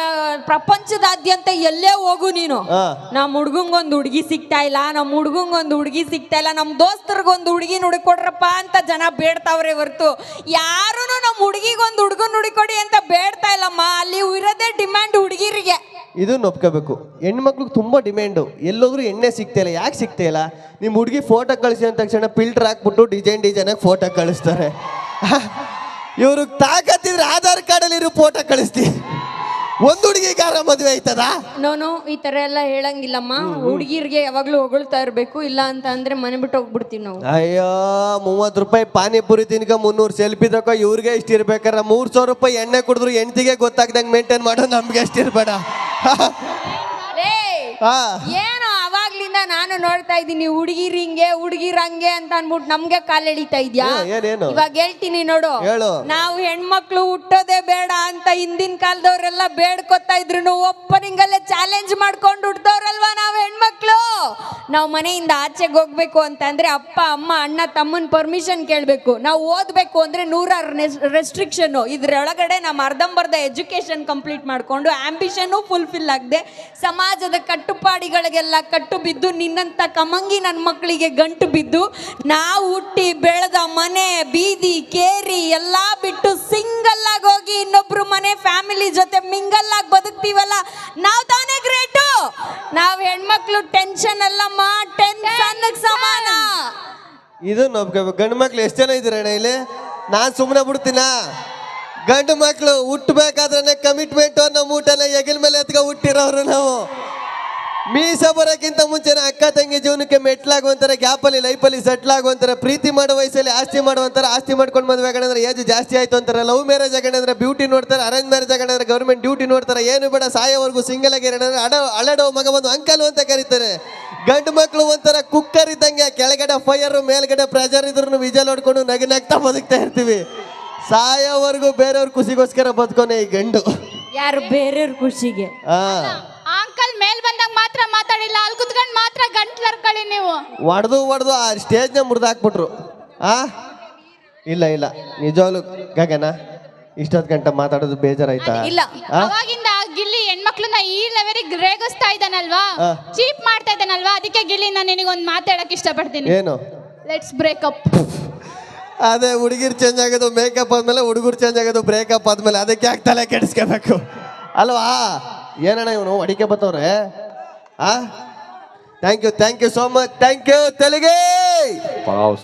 ಪ್ರಪಂಚದಾದ್ಯಂತ ಎಲ್ಲೇ ಹೋಗು ನೀನು. ಹಾ. ನಮ್ಮ ಹುಡ್ಗಂಗೊಂದು ಹುಡುಗಿ ಸಿಗ್ತಾ ಇಲ್ಲ ನಮ್ಮ ಹುಡ್ಗಂಗೊಂದು ಹುಡುಗಿ ಸಿಗ್ತಾ ಇಲ್ಲ ನಮ್ಮ ದೋಸ್ತರಿಗೊಂದು ಹುಡುಗಿ ಹುಡುಕೊಡ್ರಪ್ಪ ಅಂತ ಜನ ಬೇಡ್ತಾವ್ರೆ ಹೊರ್ತು. ಯಾರೂ ನಮ್ಮ ಹುಡುಗಿಗೊಂದು ಹುಡುಗನ್ ಹುಡುಕೊಡಿ ಅಂತ ಬೇಡ್ತಾ ಇಲ್ಲಮ್ಮ. ಅಲ್ಲಿ ಇರೋದೇ ಡಿಮ್ಯಾಂಡ್ ಹುಡುಗಿರಿಗೆ. ಇದನ್ನ ಒಪ್ಕೋಬೇಕು ಹೆಣ್ಮಕ್ಳಿಗೆ ತುಂಬ ಡಿಮ್ಯಾಂಡು ಎಲ್ಲೋದ್ರೂ ಎಣ್ಣೆ ಸಿಗ್ತಾ ಇಲ್ಲ. ಯಾಕೆ ಸಿಗ್ತಾ ಇಲ್ಲ? ನಿಮ್ಮ ಹುಡುಗಿ ಫೋಟೋ ಕಳಿಸಿ ಅಂದ ತಕ್ಷಣ ಫಿಲ್ಟರ್ ಹಾಕ್ಬಿಟ್ಟು ಡಿಸೈನ್ ಡಿಸೈನಾಗಿ ಫೋಟೋ ಕಳಿಸ್ತಾರೆ. (laughs) ಇವ್ರಿಗೆ ತಾಕತ್ತಿದ್ರೆ ಆಧಾರ್ ಕಾರ್ಡಲ್ಲಿ ಇರೋ ಫೋಟೋ ಕಳಿಸ್ತಿ ಒಂದು ಹುಡುಗಿಗಾರ ಮದುವೆ ಆಯ್ತದ? ನೋನು ಈ ತರ ಎಲ್ಲ ಹೇಳಂಗಿಲ್ಲಮ್ಮ. ಹುಡುಗಿರ್ಗೆ ಯಾವಾಗ್ಲೂ ಹೊಗಳ್ತಾ ಇರ್ಬೇಕು ಇಲ್ಲ ಅಂತ ಅಂದ್ರೆ ಮನೆ ಬಿಟ್ಟು ಹೋಗ್ಬಿಡ್ತೀವಿ ನಾವು. ಅಯ್ಯೋ ಮೂವತ್ತು ರೂಪಾಯಿ ಪಾನಿಪುರಿ ತಿನ್ಕ ಮುನ್ನೂರು ಸೆಲ್ಫಿ ತಕ ಇವ್ರಿಗೆ ಇಷ್ಟ ಇರ್ಬೇಕಾರ ಮೂರ್ ಸಾವಿರ ರೂಪಾಯಿ ಎಣ್ಣೆ ಕುಡಿದ್ರು ಹೆಂಡತಿಗೆ ಗೊತ್ತಾಗ್ದಂಗೆ ಮೇಂಟೈನ್ ಮಾಡೋ ನಮ್ಗೆ ಅಷ್ಟಿರ್ಬೇಡ (laughs) ಹಾ. ಏನು ನಾನು ನೋಡ್ತಾ ಇದ್ದೀನಿ ಹುಡುಗಿರ್ ಹಿಂಗೆ ಹುಡುಗಿರ್ ಹಂಗೆ ಅಂತ ಅನ್ಬಿಟ್ಟು ನಮ್ಗೆ ಕಾಲ್ ಎಳಿತಾ ಇದ್ಯಾ? ಏನೇನು? ಇವಾಗ ಹೇಳ್ತೀನಿ ನೋಡು. ಹೇಳು. ನಾವು ಹೆಣ್ಮಕ್ಳು ಹುಟ್ಟೋದೇ ಬೇಡ ಅಂತ ಹಿಂದಿನ ಕಾಲದವ್ರೆಲ್ಲ ಬೇಡ್ಕೊತಾ ಇದ್ರು ಓಪನಿಂಗ್ ಅಲ್ಲೇ ಚಾಲೆಂಜ್ ಮಾಡ್ಕೊಂಡು ಹುಟ್ಟೋರಲ್ವಾ ನಾವು ಹೆಣ್ಮಕ್ಳು? ನಾವು ಮನೆಯಿಂದ ಆಚೆಗೆ ಹೋಗ್ಬೇಕು ಅಂತಂದ್ರೆ ಅಪ್ಪ ಅಮ್ಮ ಅಣ್ಣ ತಮ್ಮನ ಪರ್ಮಿಷನ್ ಕೇಳಬೇಕು. ನಾವು ಓದ್ಬೇಕು ಅಂದ್ರೆ ನೂರಾರು ರೆಸ್ಟ್ರಿಕ್ಷನ್ ಇದ್ರೊಳಗಡೆ ನಮ್ಮ ಅರ್ಧಂಬರ್ಧ ಎಜುಕೇಶನ್ ಕಂಪ್ಲೀಟ್ ಮಾಡ್ಕೊಂಡು ಆಂಬಿಷನ್ ಫುಲ್ಫಿಲ್ ಆಗದೆ ಸಮಾಜದ ಕಟ್ಟುಪಾಡಿಗಳಿಗೆಲ್ಲ ಕಟ್ಟು ಬಿದ್ದು ನಿನ್ನಂತ ಕಮಂಗಿ ನನ್ನ ಮಕ್ಕಳಿಗೆ ಗಂಟು ಬಿದ್ದು, ನಾವು ಹುಟ್ಟಿ ಬೆಳೆದ ಮನೆ, ಬೀದಿ, ಕೇರಿ ಎಲ್ಲ ಬಿಟ್ಟು ಸಿಂಗಲ್ ಆಗಿ ಹೋಗಿ ಇನ್ನೊಬ್ರು ಮನೆ ಫ್ಯಾಮಿಲಿ ಜೊತೆ ಮಿಂಗಲ್ ಆಗಿ ಬದುಕ್ತೀವಲ್ಲ? ನಾವು ತಾನೇ ಗ್ರೇಟು ನಾವು ಹೆಣ್ಮಕ್ಳು ಟೆನ್ಷನ್ ಅಲ್ಲಮ್ಮ ಟೆನ್ಷನ್ ಸಮಾನ. ಇದು ಗಂಡು ಮಕ್ಳು ಎಷ್ಟು ಜನ ಇದ್ದೀರಣ್ಣ ಇಲ್ಲಿ? ನಾನು ಸುಮ್ಮನೆ ಬಿಡ್ತೀನ? ಗಂಡು ಮಕ್ಕಳು ಹುಟ್ಟಬೇಕಾದ್ರೆ ಕಮಿಟ್ಮೆಂಟ್ ಅನ್ನೋ ಮೂಟನ ಎಗಿಲ್ ಮೇಲೆ ಎತ್ಕೊ ಹುಟ್ಟಿರೋರು ನಾವು. ಮೀಸ ಬರೋಕ್ಕಿಂತ ಮುಂಚೆನೆ ಅಕ್ಕ ತಂಗಿ ಜೀವನಕ್ಕೆ ಮೆಟ್ಲಾಗುವಂತಾರೆ ಗ್ಯಾಪಲ್ಲಿ ಲೈಫಲ್ಲಿ ಸೆಟ್ಲ್ ಆಗುವಂತಾರೆ ಪ್ರೀತಿ ಮಾಡೋ ವಯಸ್ಸಲ್ಲಿ ಆಸ್ತಿ ಮಾಡುವಂತಾರೆ ಆಸ್ತಿ ಮಾಡ್ಕೊಂಡು ಮದುವೆ ಆಗಣಂದ್ರೆ ಏಜ್ ಜಾಸ್ತಿ ಆಯ್ತು ಅಂತಾರೆ ಲವ್ ಮ್ಯಾರೇಜ್ ಆಗಣಂದ್ರೆ ಬ್ಯೂಟಿ ನೋಡ್ತಾರೆ ಅರೇಂಜ್ ಮ್ಯಾರೇಜ್ ಆಗಣಂದ್ರೆ ಗೌರ್ಮೆಂಟ್ ಡ್ಯೂಟಿ ನೋಡ್ತಾರೆ ಏನು ಬೇಡ ಸಾಯೋವರೆಗೂ ಸಿಂಗಲ್ ಆಗಿ ಇರೋಣ ಅಡ ಅಳಡೋ ಮಗ ಒಂದು ಅಂಕಲ್ ಅಂತ ಕರೀತಾರೆ. ಗಂಡು ಮಕ್ಕಳು ಒಂಥರ ಕುಕ್ಕರ್ ಇದ್ದಂಗೆ ಕೆಳಗಡೆ ಫೈರ್ ಮೇಲ್ಗಡೆ ಪ್ರೆಜರ್ ಇದ್ರು ವಿಜಲ್ ಹೊಡ್ಕೊಂಡು ನಗಿ ನಗ್ತಾ ಬದುಕ್ತಾ ಇರ್ತೀವಿ. ಸಾಯೋವರೆಗೂ ಬೇರೆಯವ್ರ ಖುಷಿಗೋಸ್ಕರ ಬದುಕೋನೆ ಈ ಗಂಡು. ಯಾರು ಬೇರೆಯವ್ರ ಖುಷಿಗೆ? ಹಾ ಅಂಕಲ್ ಮೇಲ್ ಬಂದಾಗ ಮಾತ್ರ ಮಾತಾಡಿಲ್ಲ ಅಲ್ಲಿ ಕುತ್ಕೊಂಡು ಮಾತ್ರ ಗಂಟ್ಲರ್ಕೊಳ್ಳಿ ನೀವು. ಹೊಡೆದು ಹೊಡೆದು ಆ ಸ್ಟೇಜ್ನ ಮುರಿದು ಹಾಕ್ಬಿಟ್ರು ಆ? ಇಲ್ಲ ಇಲ್ಲ. ನಿಜವಾಗ್ಲು ಗಗನ ಇಷ್ಟೊತ್ತು ಗಂಟೆ ಮಾತಾಡೋದು ಬೇಜಾರಾಯ್ತಾ? ಇಲ್ಲ. ಆ? ಅವಾಗಿಂದ ಆ ಗಿಲ್ಲಿ ಹೆಣ್ಮಕ್ಳನ್ನ ಈ ಲೆವೆಲಿಗೆ ರೇಗಿಸ್ತಾ ಇದ್ದಾನಲ್ವಾ? ಆ. ಚೀಪ್ ಮಾಡ್ತಾ ಇದ್ದಾನಲ್ವಾ? ಅದಕ್ಕೆ ಗಿಲ್ಲಿ ನಾನು ನಿನಗೊಂದು ಮಾತಾಡಕ್ ಇಷ್ಟಪಡ್ತೀನಿ. ಏನು? ಲೆಟ್ಸ್ ಬ್ರೇಕಪ್ ಅದೇ ಹುಡುಗಿರ್ ಚೇಂಜ್ ಆಗೋದು ಮೇಕಪ್ ಆದ್ಮೇಲೆ ಹುಡುಗರು ಚೇಂಜ್ ಆಗೋದು ಬ್ರೇಕಪ್ ಆದ್ಮೇಲೆ ಅದಕ್ಕೆ ಯಾಕೆ ತಲೆ ಕೆಡಿಸ್ಕೋಬೇಕು? ಅಲ್ವಾ? ಏನಣ್ಣ ಇವನು ಅಡಿಕೆ ಬತ್ತವ್ರೆ ಆ thank you thank you so much thank you ತೆಲಿಗೆ pav